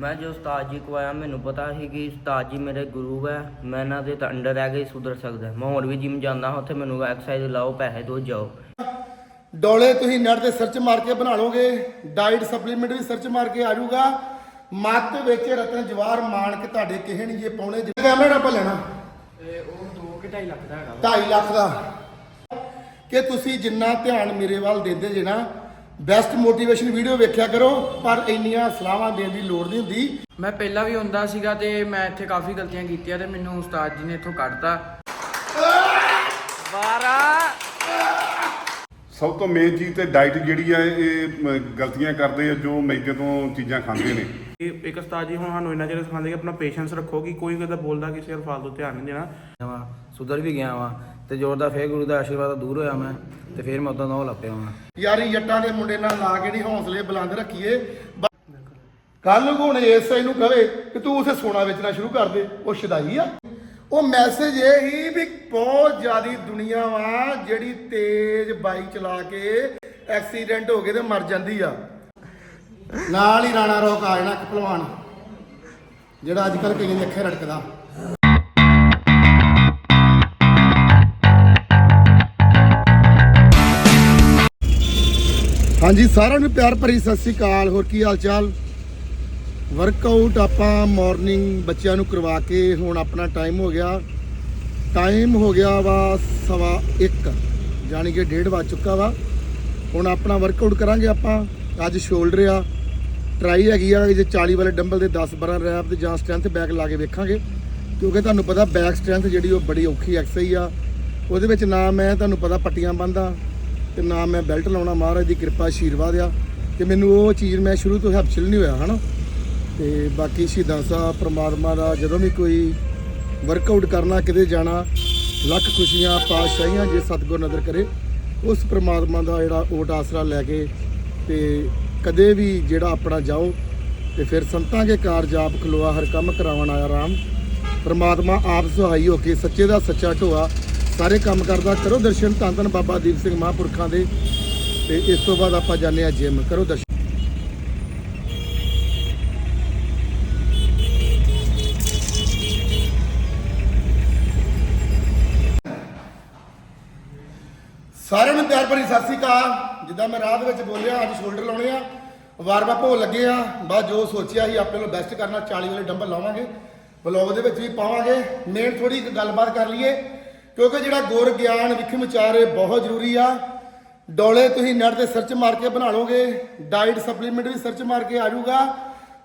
ਮੈਂ ਜੋ ਉਸਤਾਦ ਜੀ ਕੋ ਆਇਆ ਮੈਨੂੰ ਪਤਾ ਸੀ ਕਿ ਉਸਤਾਦ ਜੀ ਮੇਰੇ ਗੁਰੂ ਹੈ। ਮੈਂ ਇਹਨਾਂ ਦੇ ਤਾਂ ਅੰਡਰ ਰਹਿ ਕੇ ਸੁਧਰ ਸਕਦਾ। ਮੈਂ ਹੋਰ ਵੀ ਜਿਮ ਜਾਂਦਾ ਹਾਂ ਉੱਥੇ ਮੈਨੂੰ ਐਕਸਰਸਾਈਜ਼ ਲਾਓ ਪੈਸੇ ਦਿਓ ਜਾਓ। ਡੋਲੇ ਤੁਸੀਂ ਨੈਟ ਤੇ ਸਰਚ ਮਾਰ ਕੇ ਬਣਾ ਲਓਗੇ। ਡਾਈਟ ਸਪਲੀਮੈਂਟ ਵੀ ਸਰਚ ਮਾਰ ਕੇ ਆ ਜਾਊਗਾ। ਮੱਤ ਵਿੱਚ ਰਤਨ ਜਵਾਰ ਮਾਨ ਕੇ ਤੁਹਾਡੇ ਕਿਸੇ ਨਹੀਂ ਜੇ ਪਾਉਣੇ। ਜਿੰਨੇ ਕੈਮਰਾ ਆਪਾਂ ਲੈਣਾ। ਉਹ 2 ਕਿ 2.5 ਲੱਖ ਦਾ ਹੈਗਾ 2.5 ਲੱਖ ਦਾ। ਕਿ ਤੁਸੀਂ ਜਿੰਨਾ ਧਿਆਨ ਮੇਰੇ ਵੱਲ ਦਿੰਦੇ ਜੇ ਨਾ ਬੈਸਟ ਮੋਟੀਵੇਸ਼ਨ ਵੀਡੀਓ ਵੇਖਿਆ ਕਰੋ ਪਰ ਇੰਨੀਆਂ ਸਲਾਹਾਂ ਦੇਣ ਦੀ ਲੋੜ ਨਹੀਂ ਹੁੰਦੀ। ਮੈਂ ਪਹਿਲਾਂ ਵੀ ਹੁੰਦਾ ਸੀਗਾ ਤੇ ਮੈਂ ਇੱਥੇ ਕਾਫੀ ਗਲਤੀਆਂ ਕੀਤੀਆਂ ਤੇ ਮੈਨੂੰ ਉਸਤਾਦ ਜੀ ਨੇ ਇੱਥੋਂ ਕੱਢਤਾ। ਸਭ ਤੋਂ ਮੇਨ ਚੀਜ਼ ਤੇ ਡਾਈਟ ਜਿਹੜੀ ਆ ਇਹ ਮ, ਗਲਤੀਆਂ ਕਰਦੇ ਆ ਜੋ ਮੈਦੇ ਤੋਂ ਚੀਜ਼ਾਂ ਖਾਂਦੇ ਨੇ। ਇਹ ਇੱਕ ਉਸਤਾਦ ਜੀ ਹੁਣ ਸਾਨੂੰ ਇੰਨਾ ਚਿਰ ਸਿਖਾਉਂਦੇ ਕਿ ਆਪਣਾ ਪੇਸ਼ੈਂਸ ਰੱਖੋ ਕਿ ਕੋਈ ਕਦੇ ਬੋਲਦਾ ਕਿਸੇ ਵੱਲ ਫਾਲਤੂ ਧਿਆਨ ਨਹੀਂ ਦੇਣਾ। ਵਾ ਸੁਧਰ ਵੀ ਗਿਆ ਵਾਂ ਤੇ ਜੋਰ ਦਾ ਫੇਰ ਗੁਰੂ ਦਾ ਆਸ਼ੀਰਵਾਦ ਦੂਰ ਹੋਇਆ ਮੈਂ। ਤੇ ਫੇਰ ਮੈਂ ਉਦਾਂ ਦਾ ਹੋ ਲੱਪਿਆ ਵਾਂ। ਯਾਰੀ ਜੱਟਾਂ ਦੇ ਮੁੰਡੇ ਨਾਲ ਲਾ ਕੇ ਨਹੀਂ ਹੌਸਲੇ ਬੁਲੰਦ ਰੱਖੀਏ। ਕੱਲ ਨੂੰ ਹੁਣ ਐਸਆਈ ਨੂੰ ਕਵੇ ਕਿ ਤੂੰ ਉਸੇ ਸੋਨਾ ਵੇਚਣਾ ਸ਼ੁਰੂ ਕਰ ਦੇ, ਉਹ ਸ਼ਦਾਈ ਆ। ਉਹ ਮੈਸੇਜ ਇਹ ਹੀ ਵੀ ਬਹੁਤ ਜ਼ਿਆਦੀ ਦੁਨੀਆ ਵਾ ਜਿਹੜੀ ਤੇਜ਼ ਬਾਈਕ ਚਲਾ ਕੇ ਐਕਸੀਡੈਂਟ ਹੋ ਕੇ ਤੇ ਮਰ ਜਾਂਦੀ ਆ। ਨਾਲ ਹੀ ਰਾਣਾ ਰੋਕ ਆ ਜਾਣਾ ਇੱਕ ਪਹਿਲਵਾਨ ਜਿਹੜਾ ਅੱਜ ਕੱਲ ਕਈਆਂ ਦੇ ਅੱਖੇ ਰੜਕਦਾ। ਹਾਂਜੀ, ਸਾਰਿਆਂ ਨੂੰ ਪਿਆਰ ਭਰੀ ਸਤਿ ਸ੍ਰੀ ਅਕਾਲ। ਹੋਰ ਕੀ ਹਾਲ ਚਾਲ ਵਰਕਆਊਟ ਆਪਾਂ ਮਾਰਨਿੰਗ ਬੱਚਿਆਂ ਨੂੰ ਕਰਵਾ ਕੇ ਹੁਣ ਆਪਣਾ ਟਾਈਮ ਹੋ ਗਿਆ। ਟਾਈਮ ਹੋ ਗਿਆ ਵਾ ਸਵਾ 1 ਯਾਨੀ ਕਿ ਡੇਢ ਵੱਜ ਚੁੱਕਾ ਵਾ। ਹੁਣ ਆਪਣਾ ਵਰਕਆਊਟ ਕਰਾਂਗੇ ਆਪਾਂ। ਅੱਜ ਸ਼ੋਲਡਰ ਆ ਟਰਾਈ ਹੈਗੀ ਆ, ਜੇ 40 ਵਾਲੇ ਡੰਬਲ ਦੇ 10 12 ਰੈਪ ਤੇ ਜਾਂ ਸਟਰੈਂਥ ਬੈਕ ਲਾ ਕੇ ਵੇਖਾਂਗੇ। ਕਿਉਂਕਿ ਤੁਹਾਨੂੰ ਪਤਾ ਬੈਕ ਸਟਰੈਂਥ ਜਿਹੜੀ ਉਹ ਬੜੀ ਔਖੀ ਐਕਸਰਸਾਈਜ਼ ਆ। ਉਹਦੇ ਵਿੱਚ ਨਾ ਮੈਂ, ਤੁਹਾਨੂੰ ਪਤਾ ਪੱਟੀਆਂ ਬੰਦਾ ਤੇ ਨਾ ਮੈਂ ਬੈਲਟ ਲਾਉਣਾ, ਮਹਾਰਾਜ ਦੀ ਕਿਰਪਾ ਆਸ਼ੀਰਵਾਦ ਆ ਤੇ ਮੈਨੂੰ ਉਹ ਚੀਜ਼ ਮੈਂ ਸ਼ੁਰੂ ਤੋਂ ਹੈਪਚਲ ਨਹੀਂ ਹੋਇਆ, ਹਨਾ? ਤੇ ਬਾਕੀ ਸ਼ਹੀਦਾਂ ਸਾਹਿਬ, ਪਰਮਾਤਮਾ ਦਾ ਜਦੋਂ ਵੀ ਕੋਈ ਵਰਕਆਊਟ ਕਰਨਾ, ਕਿਤੇ ਜਾਣਾ, ਲੱਖ ਖੁਸ਼ੀਆਂ, ਪਾਤਸ਼ਾਹੀਆਂ ਜੇ ਸਤਿਗੁਰ ਨਜ਼ਰ ਕਰੇ, ਉਸ ਪ੍ਰਮਾਤਮਾ ਦਾ ਜਿਹੜਾ ਓਟ ਆਸਰਾ ਲੈ ਕੇ ਤੇ ਕਦੇ ਵੀ ਜਿਹੜਾ ਆਪਣਾ ਜਾਓ ਤੇ ਫਿਰ ਸੰਤਾਂ ਕੇ ਕਾਰਜ ਆਪ ਖਲੋਆ, ਹਰ ਕੰਮ ਕਰਾਉਣ ਆਇਆ ਰਾਮ। ਪ੍ਰਮਾਤਮਾ ਆਪ ਸੁਹਾਈ ਹੋ ਕੇ ਸੱਚੇ ਦਾ ਸੱਚਾ ਢੋਆ ਸਾਰੇ ਕੰਮ ਕਰਦਾ, ਕਰੋ ਦਰਸ਼ਨ ਧੰਨ ਧੰਨ ਬਾਬਾ ਦੀਪ ਸਿੰਘ ਮਹਾਂਪੁਰਖਾਂ ਦੇ। ਤੇ ਇਸ ਤੋਂ ਬਾਅਦ ਆਪਾਂ ਜਾਂਦੇ ਆ ਜਿਮ ਕਰੋ ਦਰਸ਼ਨ। ਸਾਰਿਆਂ ਨੂੰ ਪਿਆਰ ਭਰੀ ਸਤਿ ਸ੍ਰੀ ਅਕਾਲ। ਜਿੱਦਾਂ ਮੈਂ ਰਾਹ ਦੇ ਵਿੱਚ ਬੋਲਿਆ, ਅੱਜ ਸ਼ੋਲਡਰ ਲਾਉਣੇ ਆ। ਵਾਰ ਵਾਰ ਭੋ ਲੱਗੇ ਆ। ਬਸ ਜੋ ਸੋਚਿਆ ਸੀ ਆਪਣੇ ਨੂੰ ਬੈਸਟ ਕਰਨਾ 40 ਵਾਲੇ ਡੰਬਲ ਲਾਵਾਂਗੇ। ਵਲੌਗ ਦੇ ਵਿੱਚ ਵੀ ਪਾਵਾਂਗੇ। ਮੇਨ ਥੋੜੀ ਇੱਕ ਗੱਲਬਾਤ ਕਰ ਲਈਏ। ਕਿਉਂਕਿ ਜਿਹੜਾ ਗੁਰ ਗਿਆਨ, ਵਿਖੇ ਵਿਚਾਰ ਇਹ ਬਹੁਤ ਜ਼ਰੂਰੀ ਆ। ਡੋਲੇ ਤੁਸੀਂ ਨੈਟ ਤੇ ਸਰਚ ਮਾਰ ਕੇ ਬਣਾ ਲਓਗੇ ਡਾਈਟ ਸਪਲੀਮੈਂਟ ਵੀ ਸਰਚ ਮਾਰ ਕੇ ਆ ਜਾਊਗਾ।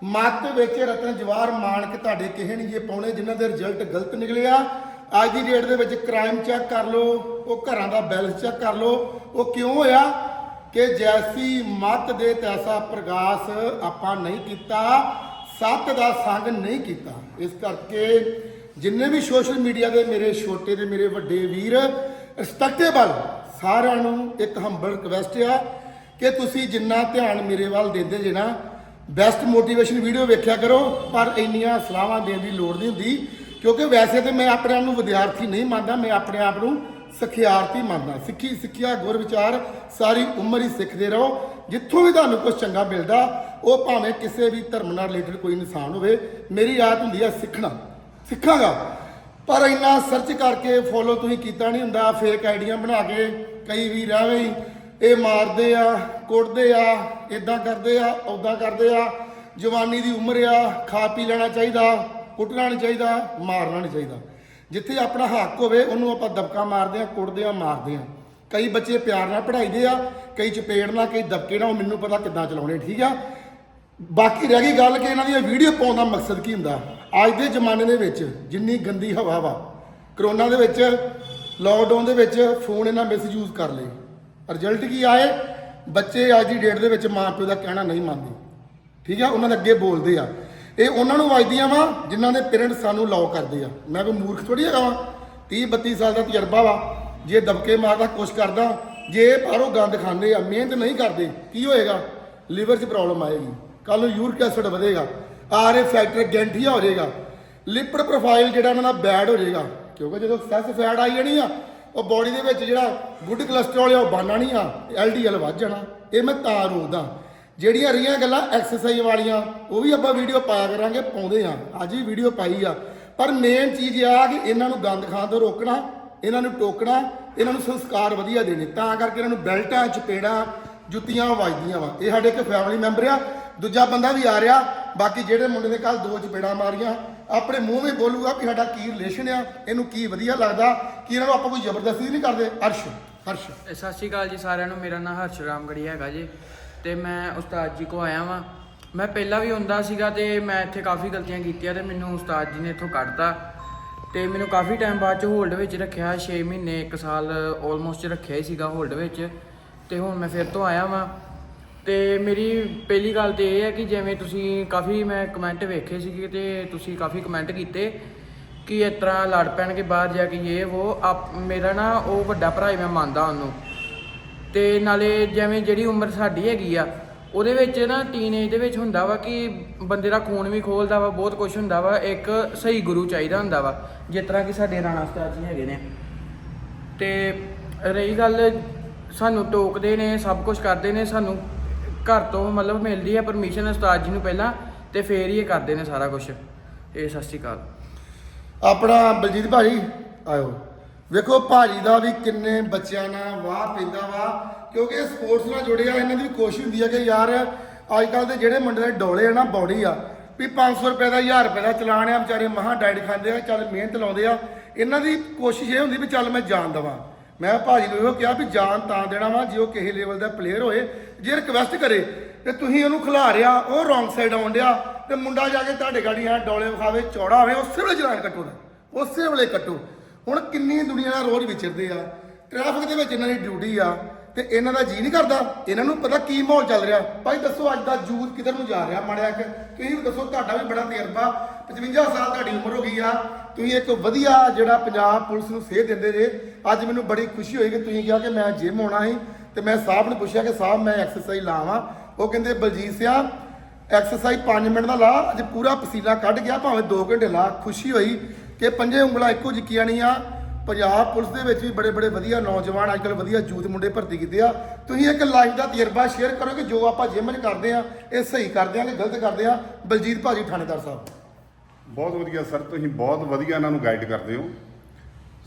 ਮੱਤ ਵਿੱਚ ਰਤਨ ਜਵਾਰ ਮਾਨਕ ਤੁਹਾਡੇ ਕਿਸੇ ਨਹੀਂ ਜੇ ਪਾਉਣੇ ਜਿਨ੍ਹਾਂ ਦੇ ਰਿਜ਼ਲਟ ਗਲਤ ਨਿਕਲਿਆ ਅੱਜ ਦੀ ਡੇਟ ਦੇ ਵਿੱਚ ਕ੍ਰਾਈਮ ਚੈੱਕ ਕਰ ਲਓ, ਉਹ ਘਰਾਂ ਦਾ ਬੈਲੈਂਸ ਚੈੱਕ ਕਰ ਲਓ। ਉਹ ਕਿਉਂ ਹੋਇਆ? ਕਿ ਜੈਸੀ ਮੱਤ ਦੇ ਤੈਸਾ ਪ੍ਰਗਾਸ ਆਪਾਂ ਨਹੀਂ ਕੀਤਾ, ਸੱਤ ਦਾ ਸੰਗ ਨਹੀਂ ਕੀਤਾ। ਇਸ ਕਰਕੇ ਜਿੰਨੇ ਵੀ ਸੋਸ਼ਲ ਮੀਡੀਆ ਦੇ ਮੇਰੇ ਛੋਟੇ ਤੇ ਮੇਰੇ ਵੱਡੇ ਵੀਰ ਰਿਸਪੈਕਟੇਬਲ ਸਾਰਿਆਂ ਨੂੰ ਇੱਕ ਹੰਬਲ ਰਿਕਵੈਸਟ ਆ ਕਿ ਤੁਸੀਂ ਜਿੰਨਾ ਧਿਆਨ ਮੇਰੇ ਵੱਲ ਦਿੰਦੇ ਜੇ ਨਾ ਬੈਸਟ ਮੋਟੀਵੇਸ਼ਨ ਵੀਡੀਓ ਵੇਖਿਆ ਕਰੋ, ਪਰ ਇੰਨੀਆਂ ਸਲਾਹਾਂ ਦੇਣ ਦੀ ਲੋੜ ਨਹੀਂ ਹੁੰਦੀ, ਕਿਉਂਕਿ ਵੈਸੇ ਤੇ ਮੈਂ ਆਪਣੇ ਆਪ ਨੂੰ ਵਿਦਿਆਰਥੀ ਨਹੀਂ ਮੰਨਦਾ, ਮੈਂ ਆਪਣੇ ਆਪ ਨੂੰ ਸਿਖਿਆਰਥੀ ਮੰਨਦਾ। ਸਿੱਖੀ, ਸਿੱਖਿਆ ਗੁਰ ਵਿਚਾਰ ਸਾਰੀ ਉਮਰ ਹੀ ਸਿੱਖਦੇ ਰਹੋ। ਜਿੱਥੋਂ ਵੀ ਤੁਹਾਨੂੰ ਕੁਝ ਚੰਗਾ ਮਿਲਦਾ, ਉਹ ਭਾਵੇਂ ਕਿਸੇ ਵੀ ਧਰਮ ਨਾਲ ਰਿਲੇਟਡ ਕੋਈ ਇਨਸਾਨ ਹੋਵੇ, ਮੇਰੀ ਆਦਤ ਹੁੰਦੀ ਆ ਸਿੱਖਣਾ। ਸਿੱਖਾਂਗਾ। ਪਰ ਇੰਨਾ ਸਰਚ ਕਰਕੇ ਫੋਲੋ ਤੁਸੀਂ ਕੀਤਾ ਨਹੀਂ ਹੁੰਦਾ ਫੇਕ ਆਈਡੀਆਂ ਬਣਾ ਕੇ ਕਈ ਵੀ ਰਹਿਵੇਂ ਹੀ ਇਹ ਮਾਰਦੇ ਆ, ਕੁੱਟਦੇ ਆ ਇਦਾਂ ਕਰਦੇ ਆ ਉਦਾਂ ਕਰਦੇ ਆ। ਜਵਾਨੀ ਦੀ ਉਮਰ ਆ, ਖਾ ਪੀ ਲੈਣਾ ਚਾਹੀਦਾ, ਕੁੱਟਣਾ ਨਹੀਂ ਚਾਹੀਦਾ, ਮਾਰਨਾ ਨਹੀਂ ਚਾਹੀਦਾ। ਜਿੱਥੇ ਆਪਣਾ ਹੱਕ ਹੋਵੇ, ਉਹਨੂੰ ਆਪਾਂ ਦਬਕਾ ਮਾਰਦੇ ਆ, ਕੁੱਟਦੇ ਆ, ਮਾਰਦੇ ਆ। ਕਈ ਬੱਚੇ ਪਿਆਰ ਨਾਲ ਪੜ੍ਹਾਈਦੇ ਆ, ਕਈ ਚਪੇੜ ਨਾਲ, ਕਈ ਦਬਕੇ ਨਾਲ, ਉਹ ਮੈਨੂੰ ਪਤਾ ਕਿੱਦਾਂ ਚਲਾਉਣੇ, ਠੀਕ ਆ? ਬਾਕੀ ਰਹਿ ਗਈ ਗੱਲ ਕਿ ਇਹਨਾਂ ਦੀਆਂ ਵੀਡੀਓ ਪਾਉਣ ਦਾ ਮਕਸਦ ਕੀ ਹੁੰਦਾ? ਅੱਜ ਦੇ ਜ਼ਮਾਨੇ ਦੇ ਵਿੱਚ ਜਿੰਨੀ ਗੰਦੀ ਹਵਾ ਵਾ, ਕਰੋਨਾ ਦੇ ਵਿੱਚ ਲਾਕਡਾਊਨ ਦੇ ਵਿੱਚ ਫੋਨ ਇਹਨਾਂ ਮਿਸਯੂਜ਼ ਕਰ ਲਏ। ਰਿਜ਼ਲਟ ਕੀ ਆਏ? ਬੱਚੇ ਅੱਜ ਦੀ ਡੇਟ ਦੇ ਵਿੱਚ ਮਾਂ ਪਿਓ ਦਾ ਕਹਿਣਾ ਨਹੀਂ ਮੰਨਦੇ। ਠੀਕ ਆ? ਉਹਨਾਂ ਦੇ ਅੱਗੇ ਬੋਲਦੇ ਆ। ਇਹ ਉਹਨਾਂ ਨੂੰ ਵੱਜਦੀਆਂ ਵਾ ਜਿਨ੍ਹਾਂ ਦੇ ਪੇਰੈਂਟਸ ਸਾਨੂੰ ਲਾਓ ਕਰਦੇ ਆ। ਮੈਂ ਕੋਈ ਮੂਰਖ ਥੋੜੀ ਹੈਗਾ ਵਾ? 30 32 ਸਾਲ ਦਾ ਤਜਰਬਾ ਵਾ। ਜੇ ਦਬਕੇ ਮਾਰਦਾ ਕੁਛ ਕਰਦਾ, ਜੇ ਬਾਹਰੋਂ ਗੰਦ ਖਾਂਦੇ ਆ, ਮਿਹਨਤ ਨਹੀਂ ਕਰਦੇ, ਕੀ ਹੋਏਗਾ? ਲੀਵਰ 'ਚ ਪ੍ਰੋਬਲਮ ਆਏਗੀ। ਕੱਲ ਨੂੰ ਯੂਰਿਕ ਐਸਿਡ ਵਧੇਗਾ। ਆਰਏ ਫੈਕਟਰ ਗੈਂਠੀਆ ਹੋ ਜਾਏਗਾ। ਲਿਪਡ ਪ੍ਰੋਫਾਈਲ ਜਿਹੜਾ ਇਹਨਾਂ ਦਾ ਬੈਡ ਹੋ ਜਾਏਗਾ। ਕਿਉਂਕਿ ਜਦੋਂ ਸੈਸ ਫੈਟ ਆਈ ਜਾਣੀ ਆ, ਉਹ ਬੋਡੀ ਦੇ ਵਿੱਚ ਜਿਹੜਾ ਗੁੱਡ ਕੋਲੇਸਟ੍ਰੋਲ ਆ, ਉਹ ਬਣਨਾ ਨਹੀਂ ਆ ਐਲਡੀਐਲ ਵੱਧ ਜਾਣਾ। ਇਹ ਮੈਂ ਤਾਂ ਰੋਕਦਾ। ਜਿਹੜੀਆਂ ਰਹੀਆਂ ਗੱਲਾਂ ਐਕਸਰਸਾਈਜ਼ ਵਾਲੀਆਂ, ਉਹ ਵੀ ਆਪਾਂ ਵੀਡੀਓ ਪਾਇਆ ਕਰਾਂਗੇ, ਪਾਉਂਦੇ ਆ। ਅੱਜ ਵੀ ਵੀਡੀਓ ਪਾਈ ਆ। ਪਰ ਮੇਨ ਚੀਜ਼ ਇਹ ਆ ਕਿ ਇਹਨਾਂ ਨੂੰ ਗੰਦ ਖਾਣ ਤੋਂ ਰੋਕਣਾ, ਇਹਨਾਂ ਨੂੰ ਟੋਕਣਾ, ਇਹਨਾਂ ਨੂੰ ਸੰਸਕਾਰ ਵਧੀਆ ਦੇਣੇ। ਤਾਂ ਕਰਕੇ ਇਹਨਾਂ ਨੂੰ ਬੈਲਟਾਂ, ਚਪੇੜਾਂ, ਜੁੱਤੀਆਂ ਵੱਜਦੀਆਂ ਵਾ। ਇਹ ਸਾਡੇ ਇੱਕ ਫੈਮਿਲੀ ਮੈਂਬਰ ਆ। ਦੂਜਾ ਬੰਦਾ ਵੀ ਆ ਰਿਹਾ। ਬਾਕੀ ਜਿਹੜੇ ਮੁੰਡੇ ਨੇ ਕੱਲ ਦੋ ਚਪੇੜਾਂ ਮਾਰੀਆਂ, ਆਪਣੇ ਮੂੰਹ ਵਿੱਚ ਬੋਲੂਗਾ ਕਿ ਸਾਡਾ ਕੀ ਰਿਲੇਸ਼ਨ ਆ, ਇਹਨੂੰ ਕੀ ਵਧੀਆ ਲੱਗਦਾ, ਕਿ ਇਹਨਾਂ ਨੂੰ ਆਪਾਂ ਕੋਈ ਜ਼ਬਰਦਸਤੀ ਨਹੀਂ ਕਰਦੇ। ਅਰਸ਼ ਹਰਸ਼। ਸਤਿ ਸ਼੍ਰੀ ਅਕਾਲ ਜੀ ਸਾਰਿਆਂ ਨੂੰ, ਮੇਰਾ ਨਾਮ ਹਰਸ਼ ਰਾਮਗੜੀ ਹੈਗਾ ਜੀ, ਤੇ ਮੈਂ ਉਸਤਾਦ ਜੀ ਕੋ ਆਇਆ ਵਾਂ। ਮੈਂ ਪਹਿਲਾਂ ਵੀ ਹੁੰਦਾ ਸੀਗਾ ਤੇ ਮੈਂ ਇੱਥੇ ਕਾਫੀ ਗਲਤੀਆਂ ਕੀਤੀਆਂ ਤੇ ਮੈਨੂੰ ਉਸਤਾਦ ਜੀ ਨੇ ਇੱਥੋਂ ਕੱਢਤਾ। ਤੇ ਮੈਨੂੰ ਕਾਫੀ ਟਾਈਮ ਬਾਅਦ ਚ ਹੋਲਡ ਵਿੱਚ ਰੱਖਿਆ 6 ਮਹੀਨੇ 1 ਸਾਲ ਆਲਮੋਸਟ ਰੱਖਿਆ ਹੀ ਸੀਗਾ ਹੋਲਡ ਵਿੱਚ। ਤੇ ਹੁਣ ਮੈਂ ਫਿਰ ਤੋਂ ਆਇਆ ਵਾਂ। ਤੇ ਮੇਰੀ ਪਹਿਲੀ ਗੱਲ ਤੇ ਇਹ ਹੈ ਕਿ ਜਿਵੇਂ ਤੁਸੀਂ ਕਾਫੀ ਮੈਂ ਕਮੈਂਟ ਵੇਖੇ ਸੀਗੇ ਤੇ ਤੁਸੀਂ ਕਾਫੀ ਕਮੈਂਟ ਕੀਤੇ ਕਿ ਇਸ ਤਰ੍ਹਾਂ ਲੜ ਪੈਣਗੇ ਬਾਹਰ ਜਾ ਕੇ ਇਹ ਉਹ ਆਪ, ਮੇਰਾ ਨਾ ਉਹ ਵੱਡਾ ਭਰਾ ਹੀ ਮੈਂ ਮੰਨਦਾ ਉਹਨੂੰ। ਤੇ ਨਾਲੇ ਜਿਵੇਂ ਜਿਹੜੀ ਉਮਰ ਸਾਡੀ ਹੈਗੀ ਆ, ਉਹਦੇ ਵਿੱਚ ਨਾ ਟੀਨੇਜ ਦੇ ਵਿੱਚ ਹੁੰਦਾ ਵਾ ਕਿ ਬੰਦੇ ਦਾ ਖੂਨ ਵੀ ਖੋਲਦਾ ਵਾ, ਬਹੁਤ ਕੁਝ ਹੁੰਦਾ ਵਾ, ਇੱਕ ਸਹੀ ਗੁਰੂ ਚਾਹੀਦਾ ਹੁੰਦਾ ਵਾ, ਜਿਸ ਤਰ੍ਹਾਂ ਕਿ ਸਾਡੇ ਰਾਣਾ ਉਸਤਾਦ ਜੀ ਹੈਗੇ ਨੇ। ਤੇ ਰਹੀ ਗੱਲ, ਸਾਨੂੰ ਟੋਕਦੇ ਨੇ, ਸਭ ਕੁਝ ਕਰਦੇ ਨੇ, ਸਾਨੂੰ ਘਰ ਤੋਂ ਮਤਲਬ ਮਿਲਦੀ ਹੈ ਪਰਮਿਸ਼ਨ ਉਸਤਾਦ ਜੀ ਨੂੰ ਪਹਿਲਾਂ ਤੇ ਫੇਰ ਹੀ ਇਹ ਕਰਦੇ ਨੇ ਸਾਰਾ ਕੁਝ ਇਹ ਸਤਿ ਸ਼੍ਰੀ ਅਕਾਲ। ਆਪਣਾ ਬਲਜੀਤ ਭਾਜੀ, ਆਇਓ। ਵੇਖੋ ਭਾਜੀ ਦਾ ਵੀ ਕਿੰਨੇ ਬੱਚਿਆਂ ਨਾਲ ਵਾਹ ਪੈਂਦਾ ਵਾ, ਕਿਉਂਕਿ ਸਪੋਰਟਸ ਨਾਲ ਜੁੜਿਆ ਇਹਨਾਂ ਦੀ ਵੀ ਕੋਸ਼ਿਸ਼ ਹੁੰਦੀ ਹੈ ਕਿ ਯਾਰ ਅੱਜ ਕੱਲ ਦੇ ਜਿਹੜੇ ਮੁੰਡੇ ਦੇ ਡੋਲੇ ਆ ਨਾ ਬੋਡੀ ਆ, ਵੀ 500 ਰੁਪਏ ਦਾ 1000 ਰੁਪਏ ਦਾ ਚਲਾਣ ਆ, ਵਿਚਾਰੇ ਮਹਾ ਡਾਈਟ ਖਾਂਦੇ ਆ, ਚੱਲ ਮਿਹਨਤ ਲਾਉਂਦੇ ਆ। ਇਹਨਾਂ ਦੀ ਕੋਸ਼ਿਸ਼ ਇਹ ਹੁੰਦੀ ਵੀ ਚੱਲ ਮੈਂ ਜਾਨ ਦਵਾਂ। ਮੈਂ ਭਾਜੀ ਨੂੰ ਇਹੋ ਕਿਹਾ ਵੀ ਜਾਨ ਤਾਂ ਦੇਣਾ ਵਾ, ਜੇ ਉਹ ਕਿਸੇ ਲੈਵਲ ਦਾ ਪਲੇਅਰ ਹੋਏ, ਜੇ ਰਿਕਵੈਸਟ ਕਰੇ, ਤੇ ਤੁਸੀਂ ਉਹਨੂੰ ਖਿਲਾ ਖਿਲਾਰਿਆ ਉਹ ਰੋਂਗ ਸਾਈਡ ਆਉਣ ਡਿਆ, ਤੇ ਮੁੰਡਾ ਜਾ ਕੇ ਤੁਹਾਡੇ ਗਾੜੀ ਆ ਡੋਲੇ ਵਿਖਾਵੇ, ਚੌੜਾ ਹੋਵੇ ਉਸੇ ਵੇਲੇ ਚਲਾਨ ਕੱਟੋ ਨਾ ਉਸੇ ਵੇਲੇ ਕੱਟੋ। ਹੁਣ ਕਿੰਨੀ ਦੁਨੀਆ ਨਾਲ ਰੋਜ਼ ਵਿਚਰਦੇ ਆ ਟ੍ਰੈਫਿਕ ਦੇ ਵਿੱਚ ਇਹਨਾਂ ਦੀ ਡਿਊਟੀ ਆ ਤੇ ਇਹਨਾਂ ਦਾ ਜੀ ਨਹੀਂ ਕਰਦਾ। ਇਹਨਾਂ ਨੂੰ ਪਤਾ ਕੀ ਮਾਹੌਲ ਚੱਲ ਰਿਹਾ। ਭਾਈ ਦੱਸੋ, ਅੱਜ ਦਾ ਯੂਥ ਕਿੱਧਰ ਨੂੰ ਜਾ ਰਿਹਾ? ਮਾੜਿਆ ਕਿ ਤੁਸੀਂ ਵੀ ਦੱਸੋ, ਤੁਹਾਡਾ ਵੀ ਬੜਾ ਤਜਰਬਾ। 55 ਸਾਲ ਤੁਹਾਡੀ ਉਮਰ ਹੋ ਗਈ ਆ। ਤੁਸੀਂ ਇੱਕ ਵਧੀਆ ਜਿਹੜਾ ਪੰਜਾਬ ਪੁਲਿਸ ਨੂੰ ਸੇਧ ਦਿੰਦੇ ਜੇ। ਅੱਜ ਮੈਨੂੰ ਬੜੀ ਖੁਸ਼ੀ ਹੋਈ ਕਿ ਤੁਸੀਂ ਕਿਹਾ ਕਿ ਮੈਂ ਜਿਮ ਆਉਣਾ ਸੀ ਤੇ ਮੈਂ ਸਾਹਿਬ ਨੂੰ ਪੁੱਛਿਆ ਕਿ ਸਾਹਿਬ, ਮੈਂ ਐਕਸਰਸਾਈਜ਼ ਲਾਵਾਂ। ਉਹ ਕਹਿੰਦੇ, ਬਲਜੀਤ ਸਿਆ ਐਕਸਰਸਾਈਜ਼ 5 ਮਿੰਟ ਦਾ ਲਾ। ਅੱਜ ਪੂਰਾ ਪਸੀਨਾ ਕੱਢ ਗਿਆ, ਭਾਵੇਂ 2 ਘੰਟੇ ਲਾ। ਖੁਸ਼ੀ ਹੋਈ ਕਿ ਪੰਜੇ ਉਂਗਲਾਂ ਇੱਕੋ ਜਿੱਕੀਆਂ ਨਹੀਂ ਆ। ਪੰਜਾਬ ਪੁਲਿਸ ਦੇ ਵਿੱਚ ਵੀ ਬੜੇ ਬੜੇ ਵਧੀਆ ਨੌਜਵਾਨ ਅੱਜਕੱਲ ਵਧੀਆ ਯੂਥ ਮੁੰਡੇ ਭਰਤੀ ਕੀਤੇ ਆ। ਤੁਸੀਂ ਇੱਕ ਲਾਈਵ ਦਾ ਤਜਰਬਾ ਸ਼ੇਅਰ ਕਰੋ ਕਿ ਜੋ ਆਪਾਂ ਜਿਮ 'ਚ ਕਰਦੇ ਆ ਇਹ ਸਹੀ ਕਰਦੇ ਆ ਕਿ ਗਲਤ ਕਰਦੇ ਆ? ਬਲਜੀਤ ਭਾਜੀ ਥਾਣੇਦਾਰ ਸਾਹਿਬ। ਬਹੁਤ ਵਧੀਆ ਸਰ ਤੁਸੀਂ ਬਹੁਤ ਵਧੀਆ ਇਹਨਾਂ ਨੂੰ ਗਾਈਡ ਕਰਦੇ ਹੋ।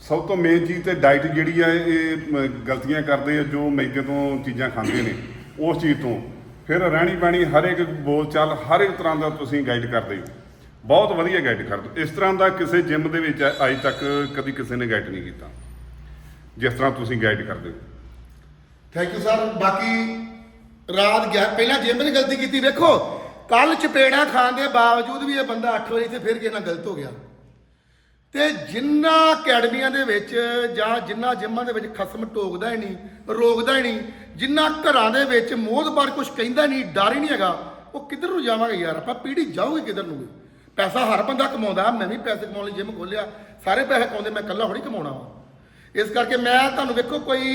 ਸਭ ਤੋਂ ਮੇਨ ਚੀਜ਼ ਤੇ ਡਾਈਟ ਜਿਹੜੀ ਆ ਇਹ ਮ, ਗਲਤੀਆਂ ਕਰਦੇ ਆ ਜੋ ਮੈਦੇ ਤੋਂ ਚੀਜ਼ਾਂ ਖਾਂਦੇ ਨੇ ਉਸ ਚੀਜ਼ ਤੋਂ। ਫਿਰ ਰਹਿਣੀ ਬਹਿਣੀ ਹਰ ਇੱਕ ਬੋਲ ਚਾਲ ਹਰ ਇੱਕ ਤਰ੍ਹਾਂ ਦਾ ਤੁਸੀਂ ਗਾਈਡ ਕਰਦੇ ਹੋ। ਬਹੁਤ ਵਧੀਆ ਗਾਈਡ ਕਰਦੇ ਹੋ। ਇਸ ਤਰ੍ਹਾਂ ਦਾ ਕਿਸੇ ਜਿਮ ਦੇ ਵਿੱਚ ਅੱਜ ਤੱਕ ਕਦੀ ਕਿਸੇ ਨੇ ਗਾਈਡ ਨਹੀਂ ਕੀਤਾ। ਜਿਸ ਤਰ੍ਹਾਂ ਤੁਸੀਂ ਗਾਈਡ ਕਰਦੇ ਹੋ। ਥੈਂਕ ਯੂ ਸਰ ਬਾਕੀ ਰਾਤ ਗਿਆ ਪਹਿਲਾਂ ਜਿਮ ਨੇ ਗਲਤੀ ਕੀਤੀ, ਵੇਖੋ। ਕੱਲ ਚਪੇੜਾ ਖਾਣ ਦੇ ਬਾਵਜੂਦ ਵੀ ਇਹ ਬੰਦਾ 8 ਵਜੇ ਤੇ ਫਿਰ ਕਿਸੇ ਨਾਲ ਗਲਤ ਹੋ ਗਿਆ। ਤੇ ਜਿੰਨਾ ਅਕੈਡਮੀਆਂ ਦੇ ਵਿੱਚ ਜਾਂ ਜਿੰਨਾ ਜਿੰਮਾਂ ਦੇ ਵਿੱਚ ਖਸਮ ਟੋਕਦਾ ਹੀ ਨਹੀਂ, ਰੋਕਦਾ ਹੀ ਨਹੀਂ, ਜਿੰਨਾ ਘਰਾਂ ਦੇ ਵਿੱਚ ਮੋਹਦਬਾਰ ਕੁਝ ਕਹਿੰਦਾ ਨਹੀਂ, ਡਰ ਹੀ ਨਹੀਂ ਹੈਗਾ, ਉਹ ਕਿੱਧਰ ਨੂੰ ਜਾਵਾਂਗੇ ਯਾਰ? ਆਪਾਂ ਪੀੜੀ ਜਾਊਗੀ ਕਿੱਧਰ ਨੂੰ ਵੀ? ਪੈਸਾ ਹਰ ਬੰਦਾ ਕਮਾਉਂਦਾ ਮੈਂ ਵੀ ਪੈਸੇ ਕਮਾਉਣ ਲਈ ਜਿਮ ਖੋਲਿਆ ਸਾਰੇ ਪੈਸੇ ਕਮਾਉਂਦੇ ਮੈਂ ਇਕੱਲਾ ਥੋੜੀ ਕਮਾਉਣਾ ਵਾ ਇਸ ਕਰਕੇ ਮੈਂ ਤੁਹਾਨੂੰ ਵੇਖੋ ਕੋਈ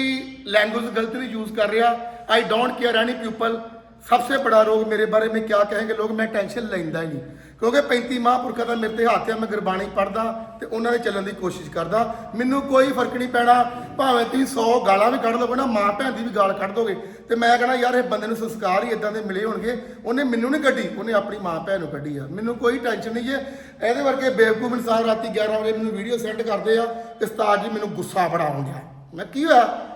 ਲੈਂਗੁਏਜ ਗਲਤ ਨਹੀਂ ਯੂਜ਼ ਕਰ ਰਿਹਾ I don't care any people सबसे बड़ा रोग मेरे बारे में क्या कहेंगे लोग मैं टेंशन ਲੈਂਦਾ ਹੀ ਨਹੀਂ ਕਿਉਂਕਿ 35 ਮਹਾਂਪੁਰਖਾਂ ਦਾ ਮੇਰੇ ਤੇ ਹੱਥ ਆ, ਮੈਂ ਗੁਰਬਾਣੀ ਪੜਦਾ ਤੇ ਉਹਨਾਂ ਦੇ ਚੱਲਣ ਦੀ ਕੋਸ਼ਿਸ਼ ਕਰਦਾ। ਮੈਨੂੰ ਕੋਈ ਫ਼ਰਕ ਨਹੀਂ ਪੈਣਾ। ਭਾਵੇਂ ਤੁਸੀਂ 100 ਗਾਲਾਂ ਵੀ ਕੱਢ ਦੋਗੇ ਨਾ, ਮਾਂ ਭੈਣ ਦੀ ਵੀ ਗਾਲ ਕੱਢ ਦੋਗੇ। ਤੇ ਮੈਂ ਕਹਣਾ ਯਾਰ, ਇਹ ਬੰਦੇ ਨੂੰ ਸੰਸਕਾਰ ਹੀ ਇਦਾਂ ਦੇ ਮਿਲੇ ਹੋਣਗੇ। ਉਹਨੇ ਮੈਨੂੰ ਨਹੀਂ ਕੱਢੀ, ਉਹਨੇ ਆਪਣੀ ਮਾਂ ਭੈਣ ਨੂੰ ਕੱਢੀ ਆ। ਮੈਨੂੰ ਕੋਈ ਟੈਨਸ਼ਨ ਨਹੀਂ ਹੈ। ਇਹਦੇ ਵਰਗੇ ਬੇਵਕੂਫ ਇਨਸਾਨ ਰਾਤੀ 11 ਵਜੇ ਮੈਨੂੰ ਵੀਡੀਓ ਸੈਂਡ ਕਰਦੇ ਆ ਕਿ ਉਸਤਾਦ ਜੀ ਮੈਨੂੰ ਗੁੱਸਾ ਬੜਾ ਆਉਂਦਾ ਮੈਂ ਕੀ ਹੋਇਆ?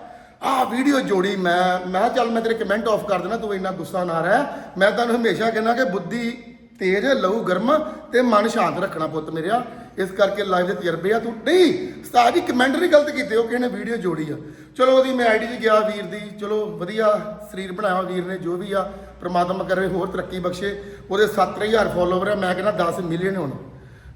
ਆਹ ਵੀਡੀਓ ਜੋੜੀ ਮੈਂ ਮੈਂ ਕਿਹਾ, ਚੱਲ ਮੈਂ ਤੇਰੇ ਕਮੈਂਟ ਆਫ ਕਰ ਦੇਣਾ ਤੂੰ ਇੰਨਾ ਗੁੱਸਾ ਨਾ ਰਹਿ। ਮੈਂ ਤੁਹਾਨੂੰ ਹਮੇਸ਼ਾ ਕਹਿੰਦਾ ਕਿ ਬੁੱਧੀ ਤੇਜ਼ ਲਹੂ ਗਰਮ ਤੇ ਮਨ ਸ਼ਾਂਤ ਰੱਖਣਾ ਪੁੱਤ ਮੇਰਿਆ। ਇਸ ਕਰਕੇ ਲਾਈਵ ਦੇ ਤਜਰਬੇ ਆ ਤੂੰ। ਨਹੀਂ, ਉਸਤਾਦ ਜੀ ਕਮੈਂਟ ਨਹੀਂ ਗਲਤ ਕੀਤੇ ਉਹ ਕਿਸੇ ਨੇ ਵੀਡੀਓ ਜੋੜੀ ਆ। ਚਲੋ, ਉਹਦੀ ਮੈਂ ਆਈਡੀ 'ਚ ਗਿਆ ਵੀਰ ਦੀ। ਚਲੋ, ਵਧੀਆ ਸਰੀਰ ਬਣਾਇਆ ਵੀਰ ਨੇ, ਜੋ ਵੀ ਆ, ਪ੍ਰਮਾਤਮਾ ਕਰੇ, ਹੋਰ ਤਰੱਕੀ ਬਖਸ਼ੇ। ਉਹਦੇ 7000 ਫੋਲੋਵਰ ਆ, ਮੈਂ ਕਹਿੰਦਾ 10 ਮਿਲੀਅਨ ਹੋਣ।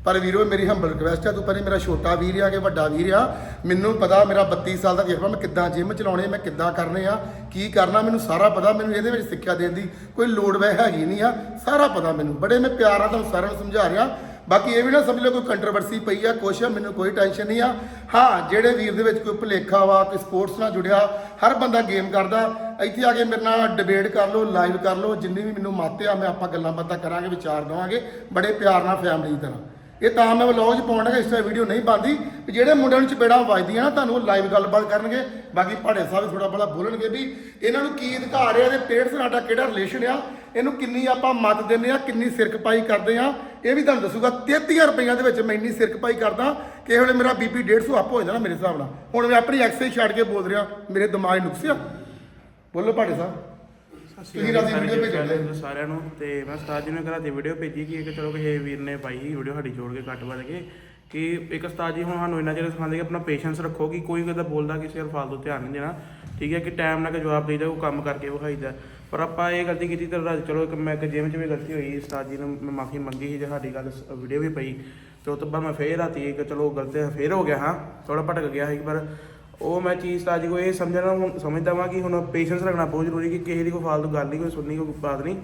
ਪਰ ਵੀਰੋ ਮੇਰੀ ਹੰਬਲ ਰਿਕਵੈਸਟ ਆ ਤੂੰ ਪਹਿਲੇ ਮੇਰਾ ਛੋਟਾ ਵੀਰ ਆ ਕਿ ਵੱਡਾ ਵੀਰ ਆ। ਮੈਨੂੰ ਪਤਾ ਮੇਰਾ 32 ਸਾਲ ਦਾ ਤਜਰਬਾ, ਮੈਂ ਕਿੱਦਾਂ ਜਿਮ ਚਲਾਉਣੇ, ਮੈਂ ਕਿੱਦਾਂ ਕਰਨੇ ਆ, ਕੀ ਕਰਨਾ, ਮੈਨੂੰ ਸਾਰਾ ਪਤਾ, ਮੈਨੂੰ ਇਹਦੇ ਵਿੱਚ ਸਿੱਖਿਆ ਦੇਣ ਦੀ ਕੋਈ ਲੋੜ ਵੈ ਹੈਗੀ ਨਹੀਂ ਆ, ਸਾਰਾ ਪਤਾ ਮੈਨੂੰ। ਬੜੇ ਮੈਂ ਪਿਆਰ ਨਾਲ ਤੁਹਾਨੂੰ ਸਾਰਿਆਂ ਨੂੰ ਸਮਝਾ ਰਿਹਾ। ਬਾਕੀ ਇਹ ਵੀ ਨਾ ਸਮਝ ਲਓ, ਕੋਈ ਕੰਟਰੋਵਰਸੀ ਪਈ ਆ, ਕੁਛ ਆ, ਮੈਨੂੰ ਕੋਈ ਟੈਨਸ਼ਨ ਨਹੀਂ ਆ। ਹਾਂ, ਜਿਹੜੇ ਵੀਰ ਦੇ ਵਿੱਚ ਕੋਈ ਭੁਲੇਖਾ ਵਾ, ਕੋਈ ਸਪੋਰਟਸ ਨਾਲ ਜੁੜਿਆ, ਹਰ ਬੰਦਾ ਗੇਮ ਕਰਦਾ। ਇੱਥੇ ਆ ਕੇ ਮੇਰੇ ਨਾਲ ਡਿਬੇਟ ਕਰ ਲਓ ਲਾਈਵ ਕਰ ਲਓ, ਜਿੰਨੀ ਵੀ ਮੈਨੂੰ ਮੱਤ ਆ, ਮੈਂ ਆਪਾਂ ਗੱਲਾਂ ਬਾਤਾਂ ਕਰਾਂਗੇ, ਵਿਚਾਰ ਦਵਾਂਗੇ, ਬੜੇ ਪਿਆਰ ਨਾਲ ਫੈਮਿਲੀ ਦੀ ਤਰ੍ਹਾਂ। ਇਹ ਤਾਂ ਮੈਂ ਵਲੌਗ 'ਚ ਪਾਉਣ ਇਸ ਇੰਸਟਾ ਵੀਡੀਓ ਨਹੀਂ ਬਣਦੀ। ਵੀ ਜਿਹੜੇ ਮੁੰਡਿਆਂ ਨੂੰ ਚਪੇੜਾਂ ਵੱਜਦੀਆਂ ਨਾ, ਤੁਹਾਨੂੰ ਲਾਈਵ ਗੱਲਬਾਤ ਕਰਨਗੇ। ਬਾਕੀ ਭਾੜੇ ਸਾਹਿਬ ਥੋੜਾ ਬੜਾ ਬੋਲਣਗੇ ਵੀ ਇਹਨਾਂ ਨੂੰ ਕੀ ਅਧਿਕਾਰ ਆ, ਇਹਦੇ ਪੇਰੈਂਟਸ ਨਾਲ ਸਾਡਾ ਕਿਹੜਾ ਰਿਲੇਸ਼ਨ ਆ? ਇਹਨੂੰ ਕਿੰਨੀ ਆਪਾਂ ਮਤ ਦਿੰਦੇ ਆ ਕਿੰਨੀ ਸਿਰਕਪਾਈ ਕਰਦੇ ਆ ਇਹ ਵੀ ਤੁਹਾਨੂੰ ਦੱਸੂਗਾ 33000 ਰੁਪਈਆ ਦੇ ਵਿੱਚ ਮੈਂ ਇੰਨੀ ਸਿਰਕਪਾਈ ਕਰਦਾ ਕਿ ਇਹ ਵੇਲੇ ਮੇਰਾ ਬੀਪੀ 150 ਅਪ ਹੋ ਜਾਂਦਾ ਮੇਰੇ ਹਿਸਾਬ ਨਾਲ। ਹੁਣ ਮੈਂ ਆਪਣੀ ਐਕਸਰਸਾਈਜ਼ ਛੱਡ ਕੇ ਬੋਲ ਰਿਹਾ, ਮੇਰੇ ਦਿਮਾਗ 'ਚ ਨੁਕਸ ਆ। ਬੋਲੋ ਭਾੜੇ ਸਾਹਿਬ। ਤੁਸੀਂ ਰਾਤੀ ਵੀਡੀਓ ਭੇਜੋ ਸਾਰੇ ਸਾਰਿਆਂ ਨੂੰ ਤੇ ਮੈਂ ਉਸਤਾਦ ਜੀ ਨੂੰ ਇੱਕ ਰਾਤੀ ਵੀਡੀਓ ਭੇਜੀ ਕਿ ਇੱਕ ਚਲੋ ਕਿਸੇ ਵੀਰ ਨੇ ਪਾਈ ਸੀ ਵੀਡੀਓ ਸਾਡੀ ਜੋੜ ਕੇ ਕੱਟ ਵੱਧ ਕੇ ਕਿ ਇੱਕ ਉਸਤਾਦ ਜੀ ਹੁਣ ਸਾਨੂੰ ਇੰਨਾ ਚਿਰ ਸਿਖਾਉਂਦੇ ਕਿ ਆਪਣਾ ਪੇਸ਼ੈਂਸ ਰੱਖੋ ਕਿ ਕੋਈ ਕਦਾ ਬੋਲਦਾ ਕਿਸੇ ਵੱਲ ਫਾਲਤੂ ਧਿਆਨ ਨਹੀਂ ਦੇਣਾ ਠੀਕ ਹੈ ਕਿ ਟਾਈਮ ਨਾਲ ਕਿ ਜਵਾਬ ਦੇਈਦਾ ਉਹ ਕੰਮ ਕਰਕੇ ਵਿਖਾਈਦਾ। ਪਰ ਆਪਾਂ ਇਹ ਗਲਤੀ ਕੀਤੀ ਤੇ ਰਾਤ ਚਲੋ ਇੱਕ ਮੈਂ ਇੱਕ ਜਿਮ 'ਚ ਵੀ ਗਲਤੀ ਹੋਈ ਉਸਤਾਦ ਜੀ ਨੂੰ ਮੈਂ ਮਾਫੀ ਮੰਗੀ ਸੀ ਜੇ ਸਾਡੀ ਗੱਲ ਵੀਡੀਓ ਵੀ ਪਈ। ਤੇ ਉਹ ਤੋਂ ਬਾਅਦ ਮੈਂ ਫੇਰ ਰਾਤੀ ਕਿ ਚਲੋ ਗਲਤੀ ਫੇਰ ਹੋ ਗਿਆ ਹਾਂ ਥੋੜਾ ਭਟਕ ਗਿਆ ਸੀ ਪਰ ਉਹ ਮੈਂ ਚੀਜ਼ ਤਾਂ ਅੱਜ ਕੋਈ ਇਹ ਸਮਝਣਾ ਹੁਣ ਸਮਝਦਾ ਵਾਂ ਕਿ ਹੁਣ ਪੇਸ਼ੈਂਸ ਰੱਖਣਾ ਬਹੁਤ ਜ਼ਰੂਰੀ ਕਿ ਕਿਸੇ ਦੀ ਕੋਈ ਫਾਲਤੂ ਗੱਲ ਨਹੀਂ ਕੋਈ ਸੁਣਨੀ ਕੋਈ ਬਾਤ ਨਹੀਂ।